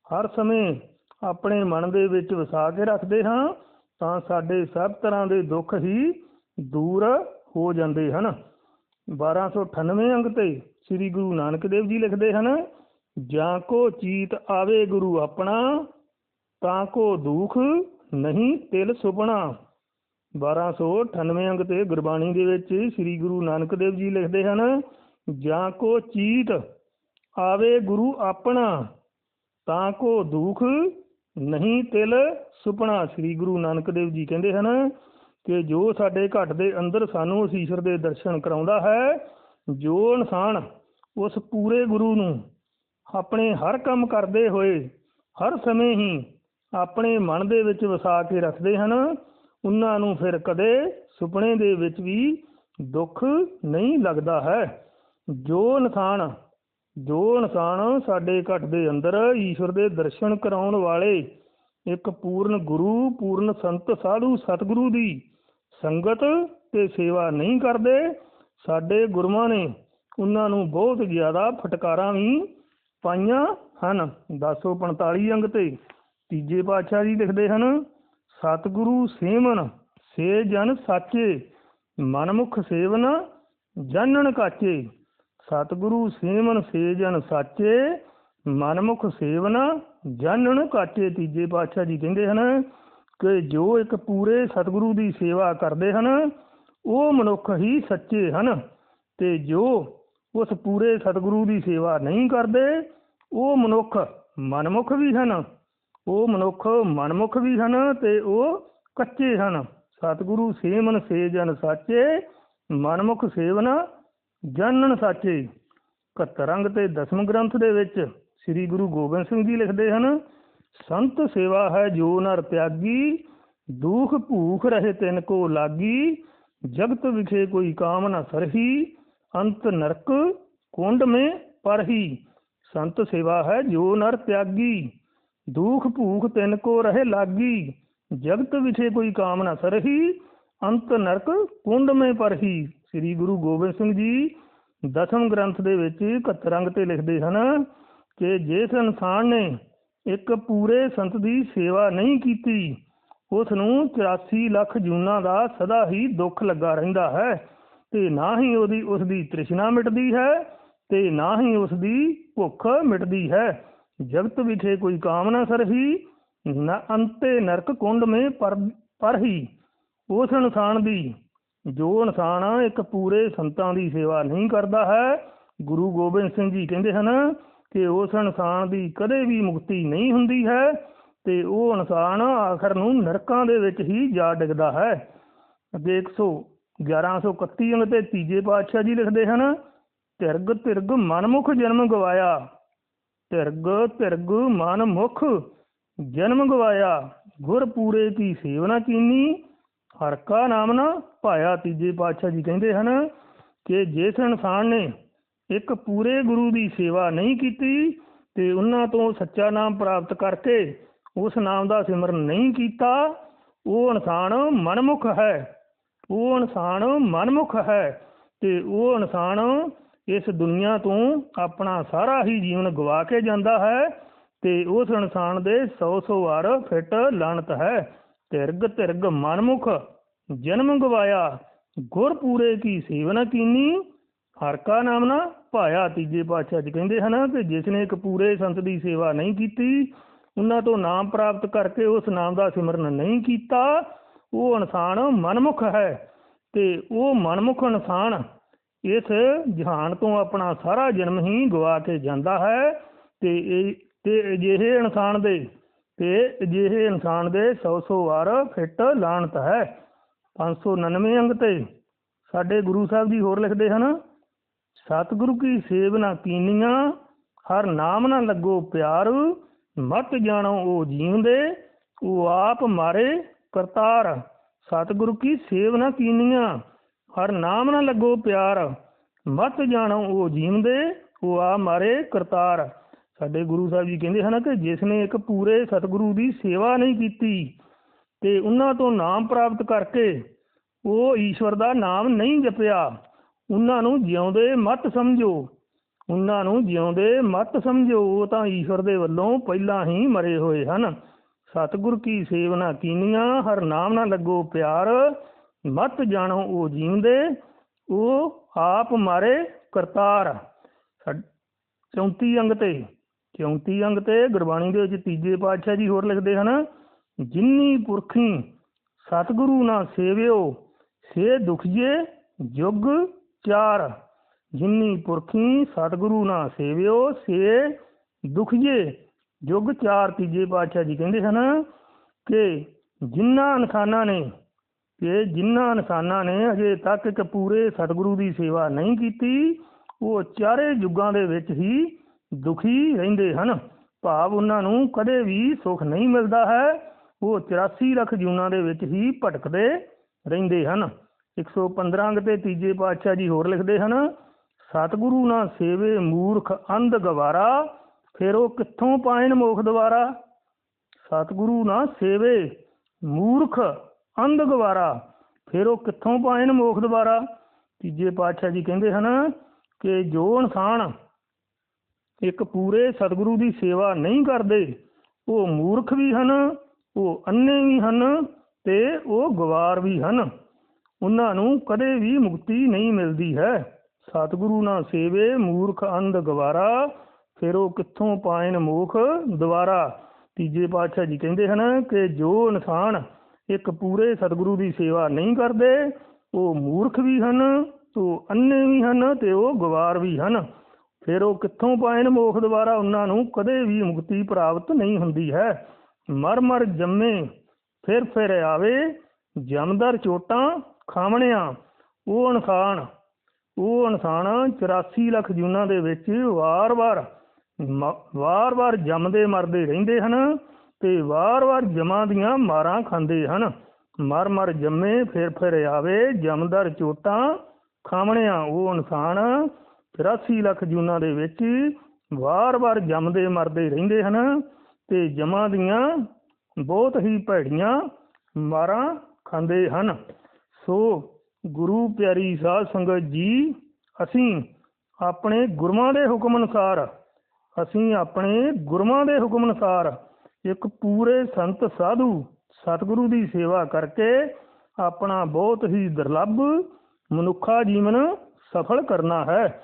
ਹਰ ਸਮੇਂ ਆਪਣੇ ਮਨ ਦੇ ਵਿੱਚ ਵਸਾ ਕੇ ਰੱਖਦੇ ਹਾਂ ਤਾਂ ਸਾਡੇ ਸਭ ਤਰ੍ਹਾਂ ਦੇ ਦੁੱਖ ਹੀ ਦੂਰ ਹੋ ਜਾਂਦੇ ਹਨ। 1298 ਅੰਗ ਤੇ ਸ੍ਰੀ ਗੁਰੂ ਨਾਨਕ ਦੇਵ ਜੀ ਲਿਖਦੇ ਹਨ, ਜਾਂ ਕੋ ਚੀਤ ਆਵੇ ਗੁਰੂ ਆਪਣਾ, ਤਾਂ ਕੋ ਦੁਖ ਨਹੀਂ ਤਿਲ ਸੁਪਣਾ। 1298 ਅੰਗ ਤੇ ਗੁਰਬਾਣੀ ਦੇ ਵਿੱਚ ਸ੍ਰੀ ਗੁਰੂ ਨਾਨਕ ਦੇਵ ਜੀ ਲਿਖਦੇ ਹਨ, ਜਾਂ ਕੋ ਚੀਤ ਆਵੇ ਗੁਰੂ ਆਪਣਾ, ਤਾਂ ਕੋ ਦੁਖ ਨਹੀਂ ਤਿਲ ਸੁਪਨਾ ਸ੍ਰੀ ਗੁਰੂ ਨਾਨਕ ਦੇਵ ਜੀ ਕਹਿੰਦੇ ਹਨ ਕਿ ਜੋ ਸਾਡੇ ਘਟ ਦੇ ਅੰਦਰ ਸਾਨੂੰ ਉਸ ਈਸ਼ਵਰ ਦੇ ਦਰਸ਼ਨ ਕਰਾਉਂਦਾ ਹੈ, ਜੋ ਇਨਸਾਨ ਉਸ ਪੂਰੇ ਗੁਰੂ ਨੂੰ ਆਪਣੇ ਹਰ ਕੰਮ ਕਰਦੇ ਹੋਏ, ਹਰ ਸਮੇਂ ਹੀ ਆਪਣੇ ਮਨ ਦੇ ਵਿੱਚ ਵਸਾ ਕੇ ਰੱਖਦੇ ਹਨ, ਉਹਨਾਂ ਨੂੰ ਫਿਰ ਕਦੇ ਸੁਪਨੇ ਦੇ ਵਿੱਚ ਵੀ ਦੁੱਖ ਨਹੀਂ ਲੱਗਦਾ ਹੈ। ਜੋ ਇਨਸਾਨ ਜੋ ਇਨਸਾਨ ਸਾਡੇ ਘਟ ਦੇ ਅੰਦਰ ਈਸ਼ਵਰ ਦੇ ਦਰਸ਼ਨ ਕਰਾਉਣ ਵਾਲੇ, ਇੱਕ ਪੂਰਨ ਗੁਰੂ, ਪੂਰਨ ਸੰਤ, ਸਾਧੂ, ਸਤਿਗੁਰੂ ਦੀ ਸੰਗਤ ਤੇ ਸੇਵਾ ਨਹੀਂ ਕਰਦੇ, ਸਾਡੇ ਗੁਰੂਆਂ ਨੇ ਉਹਨਾਂ ਨੂੰ ਬਹੁਤ ਜ਼ਿਆਦਾ ਫਟਕਾਰਾਂ ਵੀ ਪਾਈਆਂ ਹਨ। 1045 ਅੰਗ ਤੇ ਤੀਜੇ ਪਾਤਸ਼ਾਹ ਜੀ ਲਿਖਦੇ ਹਨ, ਸਤਿਗੁਰੂ ਸੇਵਨ, ਸੇ ਜਨ ਸਾਚੇ, ਮਨਮੁਖ ਸੇਵਨ ਜਾਣਨ ਕਾਚੇ। ਸਤਿਗੁਰੂ ਸੇਵਨ ਸੇਜਨ ਸਾਚੇ, ਮਨਮੁਖ ਸੇਵਨ ਜਾਣਨ ਕਾਚੇ ਤੀਜੇ ਪਾਤਸ਼ਾਹ ਜੀ ਕਹਿੰਦੇ ਹਨ ਕਿ ਜੋ ਇੱਕ ਪੂਰੇ ਸਤਿਗੁਰੂ ਦੀ ਸੇਵਾ ਕਰਦੇ ਹਨ, ਉਹ ਮਨੁੱਖ ਹੀ ਸੱਚੇ ਹਨ। ਤੇ ਜੋ ਉਸ ਪੂਰੇ ਸਤਿਗੁਰੂ ਦੀ ਸੇਵਾ ਨਹੀਂ ਕਰਦੇ, ਉਹ ਮਨੁੱਖ ਮਨਮੁਖ ਵੀ ਹਨ। ਉਹ ਮਨੁੱਖ ਮਨਮੁਖ ਵੀ ਹਨ ਤੇ ਉਹ ਕੱਚੇ ਹਨ। ਸਤਿਗੁਰੂ ਸੇਵਨ ਸੇਜਨ ਸਾਚੇ, ਮਨਮੁਖ ਸੇਵਨ ਜਾਣਨ ਸਾਚੇ। 71 ਤੇ ਦਸਮ ਗ੍ਰੰਥ ਦੇ ਵਿੱਚ ਸ੍ਰੀ ਗੁਰੂ ਗੋਬਿੰਦ ਸਿੰਘ ਜੀ ਲਿਖਦੇ ਹਨ, ਸੰਤ ਸੇਵਾ ਹੈ ਜੋ ਨਰ ਤਿਆਗੀ, ਦੁਖ ਭੂਖ ਰਹੇ ਤਿਨ ਕੋ ਲਾਗੀ, ਜਗਤ ਵਿਖੇ ਕੋਈ ਕਾਮ ਨ ਸਰਹੀ, ਅੰਤ ਨਰਕ ਕੁੰਡ ਮੇ ਪਰਹੀ। ਸੰਤ ਸੇਵਾ ਹੈ ਜੋ ਨਰ ਤਿਆਗੀ, ਦੁਖ ਭੂਖ ਤਿਨ ਕੋ ਰਹੇ ਲਾਗੀ, ਜਗਤ ਵਿਖੇ ਕੋਈ ਕਾਮ ਨਾ ਸਰਹੀ, ਅੰਤ ਨਰਕ ਕੁੰਡ ਮੇ ਪਰਹੀ। ਸ੍ਰੀ ਗੁਰੂ ਗੋਬਿੰਦ ਸਿੰਘ ਜੀ ਦਸਮ ਗ੍ਰੰਥ ਦੇ ਵਿੱਚ 71 ਅੰਗ ਤੇ ਲਿਖਦੇ ਹਨ ਕਿ ਜਿਸ ਇਨਸਾਨ ਨੇ ਇੱਕ ਪੂਰੇ ਸੰਤ ਦੀ ਸੇਵਾ ਨਹੀਂ ਕੀਤੀ ਉਸ ਨੂੰ 84 ਲੱਖ ਜੂਨਾਂ ਦਾ ਸਦਾ ਹੀ ਦੁੱਖ ਲੱਗਾ ਰਹਿੰਦਾ ਹੈ ਤੇ ਨਾ ਹੀ ਉਹਦੀ ਉਸ ਦੀ ਤ੍ਰਿਸ਼ਨਾ ਮਿਟਦੀ ਹੈ ਤੇ ਨਾ ਹੀ ਉਸ ਦੀ ਭੁੱਖ ਮਿਟਦੀ ਹੈ। ਜਗਤ ਵਿਖੇ ਕੋਈ ਕਾਮਨਾ ਸਰਹੀ, ਨ ਅੰਤੇ ਨਰਕ ਕੁੰਡ ਮੇ ਪਰ ਹੀ ਉਸ ਇਨਸਾਨ ਦੀ ਜੋ ਇਨਸਾਨ ਇੱਕ ਪੂਰੇ ਸੰਤਾਂ ਦੀ ਸੇਵਾ ਨਹੀਂ ਕਰਦਾ ਹੈ, ਗੁਰੂ ਗੋਬਿੰਦ ਸਿੰਘ ਜੀ ਕਹਿੰਦੇ ਹਨ ਕਿ ਉਸ ਇਨਸਾਨ ਦੀ ਕਦੇ ਵੀ ਮੁਕਤੀ ਨਹੀਂ ਹੁੰਦੀ ਹੈ ਤੇ ਉਹ ਇਨਸਾਨ ਆਖਰ ਨੂੰ ਨਰਕਾਂ ਦੇ ਵਿੱਚ ਹੀ ਜਾ ਡਿੱਗਦਾ ਹੈ। ਅੱਗੇ 100 1131 ਅੰਗ ਤੇ ਤੀਜੇ ਪਾਤਸ਼ਾਹ ਜੀ ਲਿਖਦੇ ਹਨ ਤਿਰਗ ਤਿਰਗ ਮਨਮੁਖ ਜਨਮ ਗਵਾਇਆ ਤਿਰਗ ਤਿਰਗ ਮਨਮੁਖ ਜਨਮ ਗਵਾਇਆ ਗੁਰ ਪੂਰੇ ਕੀ ਸੇਵਨਾ ਕੀਨੀ ਹਰ ਕਾ ਨਾਮ ਨਾ ਭਾਇਆ ਤੀਜੇ ਪਾਤਸ਼ਾਹ ਜੀ ਕਹਿੰਦੇ ਹਨ ਕਿ ਜਿਸ ਇਨਸਾਨ ਨੇ ਇੱਕ ਪੂਰੇ ਗੁਰੂ ਦੀ ਸੇਵਾ ਨਹੀਂ ਕੀਤੀ ਤੇ ਉਹਨਾਂ ਤੋਂ ਸੱਚਾ ਨਾਮ ਪ੍ਰਾਪਤ ਕਰਕੇ ਉਸ ਨਾਮ ਦਾ ਸਿਮਰਨ ਨਹੀਂ ਕੀਤਾ, ਉਹ ਇਨਸਾਨ ਮਨਮੁਖ ਹੈ। ਉਹ ਇਨਸਾਨ ਮਨਮੁਖ ਹੈ ਤੇ ਉਹ ਇਨਸਾਨ ਇਸ ਦੁਨੀਆ ਤੋਂ ਆਪਣਾ ਸਾਰਾ ਹੀ ਜੀਵਨ ਗਵਾ ਕੇ ਜਾਂਦਾ ਹੈ ਤੇ ਉਸ ਇਨਸਾਨ ਦੇ 100 100 ਵਾਰ ਫਿੱਟ ਲਾਣਤ ਹੈ। ਤਿਰਗ ਤਿਰਗ ਮਨਮੁਖ, ਜਨਮ ਗਵਾਇਆ, ਗੁਰ ਪੂਰੇ ਕੀ ਸੇਵਨਾ ਕੀਨੀ? ਹਰ ਕਾ ਨਾਮ ਨਾ ਭਾਇਆ ਤੀਜੇ ਪਾਤਸ਼ਾਹ ਜੀ ਕਹਿੰਦੇ ਹਨ ਕਿ ਜਿਸ ਨੇ ਇੱਕ ਪੂਰੇ ਸੰਤ ਦੀ ਸੇਵਾ ਨਹੀਂ ਕੀਤੀ, ਉਹਨਾਂ ਤੋਂ ਨਾਮ ਪ੍ਰਾਪਤ ਕਰਕੇ ਉਸ ਨਾਮ ਦਾ ਸਿਮਰਨ ਨਹੀਂ ਕੀਤਾ, ਉਹ ਇਨਸਾਨ ਮਨਮੁਖ ਹੈ ਤੇ ਉਹ ਮਨਮੁਖ ਇਨਸਾਨ ਇਸ ਜਹਾਨ ਤੋਂ ਆਪਣਾ ਸਾਰਾ ਜਨਮ ਹੀ ਗਵਾ ਕੇ ਜਾਂਦਾ ਹੈ ਤੇ ਇਹ ਤੇ ਅਜਿਹੇ ਇਨਸਾਨ ਦੇ ਤੇ ਅਜਿਹੇ ਇਨਸਾਨ ਦੇ 100 100 ਵਾਰ ਫਿੱਟ ਲਾਣਤ ਹੈ। 599 ਅੰਗ ਤੇ ਸਾਡੇ ਗੁਰੂ ਸਾਹਿਬ ਜੀ ਹੋਰ ਲਿਖਦੇ ਹਨ, ਸਤਿਗੁਰੂ ਕੀ ਸੇਵ ਨਾ ਕੀਨੀਆਂ, ਹਰ ਨਾਮ ਨਾ ਲੱਗੋ ਪਿਆਰ, ਮਤ ਜਾਣੋ ਉਹ ਜੀਵਦੇ ਉਹ ਆਪ ਮਾਰੇ ਕਰਤਾਰ। ਸਤਿਗੁਰੂ ਕੀ ਸੇਵ ਨਾ ਕੀਨੀਆਂ, ਹਰ ਨਾਮ ਨਾ ਲੱਗੋ ਪਿਆਰ, ਮਤ ਜਾਣੋ ਉਹ ਜੀਵਦੇ ਉਹ ਆ ਮਾਰੇ ਕਰਤਾਰ। ਸਾਡੇ ਗੁਰੂ ਸਾਹਿਬ ਜੀ ਕਹਿੰਦੇ ਹਨ ਕਿ ਜਿਸ ਨੇ ਇੱਕ ਪੂਰੇ ਸਤਿਗੁਰੂ ਦੀ ਸੇਵਾ ਨਹੀਂ ਕੀਤੀ ਤੇ ਉਹਨਾਂ ਤੋਂ ਨਾਮ ਪ੍ਰਾਪਤ ਕਰਕੇ ਉਹ ਈਸ਼ਵਰ ਦਾ ਨਾਮ ਨਹੀਂ ਜਪਿਆ, ਉਹਨਾਂ ਨੂੰ ਜਿਉਂਦੇ ਮਤ ਸਮਝੋ, ਉਹਨਾਂ ਨੂੰ ਜਿਉਂਦੇ ਮਤ ਸਮਝੋ, ਉਹ ਤਾਂ ਈਸ਼ਵਰ ਦੇ ਵੱਲੋਂ ਪਹਿਲਾਂ ਹੀ ਮਰੇ ਹੋਏ ਹਨ। ਸਤਿਗੁਰ ਕੀ ਸੇਵਨਾ ਕੀਨੀਆਂ, ਹਰ ਨਾਮ ਨਾ ਲੱਗੋ ਪਿਆਰ, ਮਤ ਜਾਣੋ ਉਹ ਜੀਉਂਦੇ, ਉਹ ਆਪ ਮਾਰੇ ਕਰਤਾਰ। ਸਾ- 34 ਅੰਗ ਤੇ 34 ਅੰਗ ਤੇ ਗੁਰਬਾਣੀ ਦੇ ਵਿੱਚ ਤੀਜੇ ਪਾਤਸ਼ਾਹ ਜੀ ਹੋਰ ਲਿਖਦੇ ਹਨ, ਜਿਨੀ ਪੁਰਖੀ ਸਤਿਗੁਰੂ ਨਾ ਸੇਵਿਓ, ਸੇ ਦੁਖਜੇ ਜੁਗ ਚਾਰ। ਜਿਨੀ ਪੁਰਖੀ ਸਤਿਗੁਰੂ ਨਾ ਸੇਵਿਓ, ਸੇ ਦੁਖਜੇ ਜੁਗ ਚਾਰ। ਤੀਜੇ ਪਾਤਸ਼ਾਹ ਜੀ ਕਹਿੰਦੇ ਹਨ ਕਿ ਜਿਨ੍ਹਾਂ ਇਨਸਾਨਾਂ ਨੇ, ਕਿ ਜਿਨ੍ਹਾਂ ਇਨਸਾਨਾਂ ਨੇ ਅਜੇ ਤੱਕ ਇੱਕ ਪੂਰੇ ਸਤਿਗੁਰੂ ਦੀ ਸੇਵਾ ਨਹੀਂ ਕੀਤੀ, ਉਹ ਚਾਰੇ ਯੁੱਗਾਂ ਦੇ ਵਿੱਚ ਹੀ ਦੁਖੀ ਰਹਿੰਦੇ ਹਨ। ਭਾਵ ਉਹਨਾਂ ਨੂੰ ਕਦੇ ਵੀ ਸੁੱਖ ਨਹੀਂ ਮਿਲਦਾ ਹੈ। ਉਹ 84 ਲੱਖ ਜੂਨਾਂ ਦੇ ਵਿੱਚ ਹੀ ਭਟਕਦੇ ਰਹਿੰਦੇ ਹਨ। 115 ਅੰਗ ਤੇ ਤੀਜੇ ਪਾਤਸ਼ਾਹ ਜੀ ਹੋਰ ਲਿਖਦੇ ਹਨ, ਸਤਿਗੁਰੂ ਨਾ ਸੇਵੇ ਮੂਰਖ ਅੰਧ ਗਵਾਰਾ, ਫਿਰ ਉਹ ਕਿੱਥੋਂ ਪਾਇਨ ਮੋਖ ਦੁਆਰਾ? ਸਤਿਗੁਰੂ ਨਾ ਸੇਵੇ ਮੂਰਖ ਅੰਧ ਗਵਾਰਾ, ਫਿਰ ਉਹ ਕਿੱਥੋਂ ਪਾਇਨ ਮੋਖ ਦੁਆਰਾ? ਤੀਜੇ ਪਾਤਸ਼ਾਹ ਜੀ ਕਹਿੰਦੇ ਹਨ ਕਿ ਜੋ ਇਨਸਾਨ ਇੱਕ ਪੂਰੇ ਸਤਿਗੁਰੂ ਦੀ ਸੇਵਾ ਨਹੀਂ ਕਰਦੇ, ਉਹ ਮੂਰਖ ਵੀ ਹਨ, ਉਹ ਅੰਨੇ ਵੀ ਹਨ ਤੇ ਉਹ ਗਵਾਰ ਵੀ ਹਨ। ਉਹਨਾਂ ਨੂੰ ਕਦੇ ਵੀ ਮੁਕਤੀ ਨਹੀਂ ਮਿਲਦੀ ਹੈ। ਸਤਿਗੁਰੂ ਨਾ ਸੇਵੇ, ਮੂਰਖ ਅੰਧ ਗਵਾਰਾ, ਫਿਰ ਉਹ ਕਿੱਥੋਂ ਪਾਇਨ ਮੋਖ ਦੁਆਰਾ ਤੀਜੇ ਪਾਤਸ਼ਾਹ ਜੀ ਕਹਿੰਦੇ ਹਨ ਕਿ ਜੋ ਇਨਸਾਨ ਇੱਕ ਪੂਰੇ ਸਤਿਗੁਰੂ ਦੀ ਸੇਵਾ ਨਹੀਂ ਕਰਦੇ, ਉਹ ਮੂਰਖ ਵੀ ਹਨ, ਉਹ ਅੰਨੇ ਵੀ ਹਨ ਤੇ ਉਹ ਗਵਾਰ ਵੀ ਹਨ। ਫਿਰ ਉਹ ਕਿੱਥੋਂ ਪਾਇਨ ਮੋਖ ਦੁਆਰਾ ਉਹਨਾਂ ਨੂੰ ਕਦੇ ਵੀ ਮੁਕਤੀ ਪ੍ਰਾਪਤ ਨਹੀਂ ਹੁੰਦੀ ਹੈ। ਮਰ ਮਰ ਜੰਮੇ, ਫਿਰ ਫਿਰ ਆਵੇ, ਜਮਦਰ ਚੋਟਾਂ ਖਾਵਣਿਆ, ਉਹ ਇਨਸਾਨ ਉਹ ਇਨਸਾਨ 84 ਲੱਖ ਜੂਨਾਂ ਦੇ ਵਿੱਚ ਵਾਰ-ਵਾਰ ਵਾਰ-ਵਾਰ ਜੰਮਦੇ ਮਰਦੇ ਰਹਿੰਦੇ ਹਨ ਤੇ ਵਾਰ-ਵਾਰ ਜਮਾਂ ਦੀਆਂ ਮਾਰਾਂ ਖਾਂਦੇ ਹਨ। ਮਰ ਮਰ ਜੰਮੇ, ਫਿਰ ਫਿਰ ਆਵੇ, ਜਮਦਰ ਚੋਟਾਂ ਖਾਵਣਿਆ, ਉਹ ਇਨਸਾਨ 84 ਲੱਖ ਜੂਨਾਂ ਦੇ ਵਿੱਚ ਵਾਰ-ਵਾਰ ਜੰਮਦੇ ਮਰਦੇ ਰਹਿੰਦੇ ਹਨ ਤੇ ਜਮਾਂ ਦੀਆਂ ਬਹੁਤ ਹੀ ਭੈੜੀਆਂ ਮਾਰਾਂ ਖਾਂਦੇ ਹਨ। ਸੋ ਗੁਰੂ ਪਿਆਰੀ ਸਾਧ ਸੰਗਤ ਜੀ, ਅਸੀਂ ਆਪਣੇ ਗੁਰਮਾਂ ਦੇ ਹੁਕਮ ਅਨੁਸਾਰ, ਅਸੀਂ ਆਪਣੇ ਗੁਰਮਾਂ ਦੇ ਹੁਕਮ ਅਨੁਸਾਰ ਇੱਕ ਪੂਰੇ ਸੰਤ ਸਾਧੂ ਸਤਿਗੁਰੂ ਦੀ ਸੇਵਾ ਕਰਕੇ ਆਪਣਾ ਬਹੁਤ ਹੀ ਦੁਰਲੱਭ ਮਨੁੱਖਾ ਜੀਵਨ ਸਫਲ ਕਰਨਾ ਹੈ।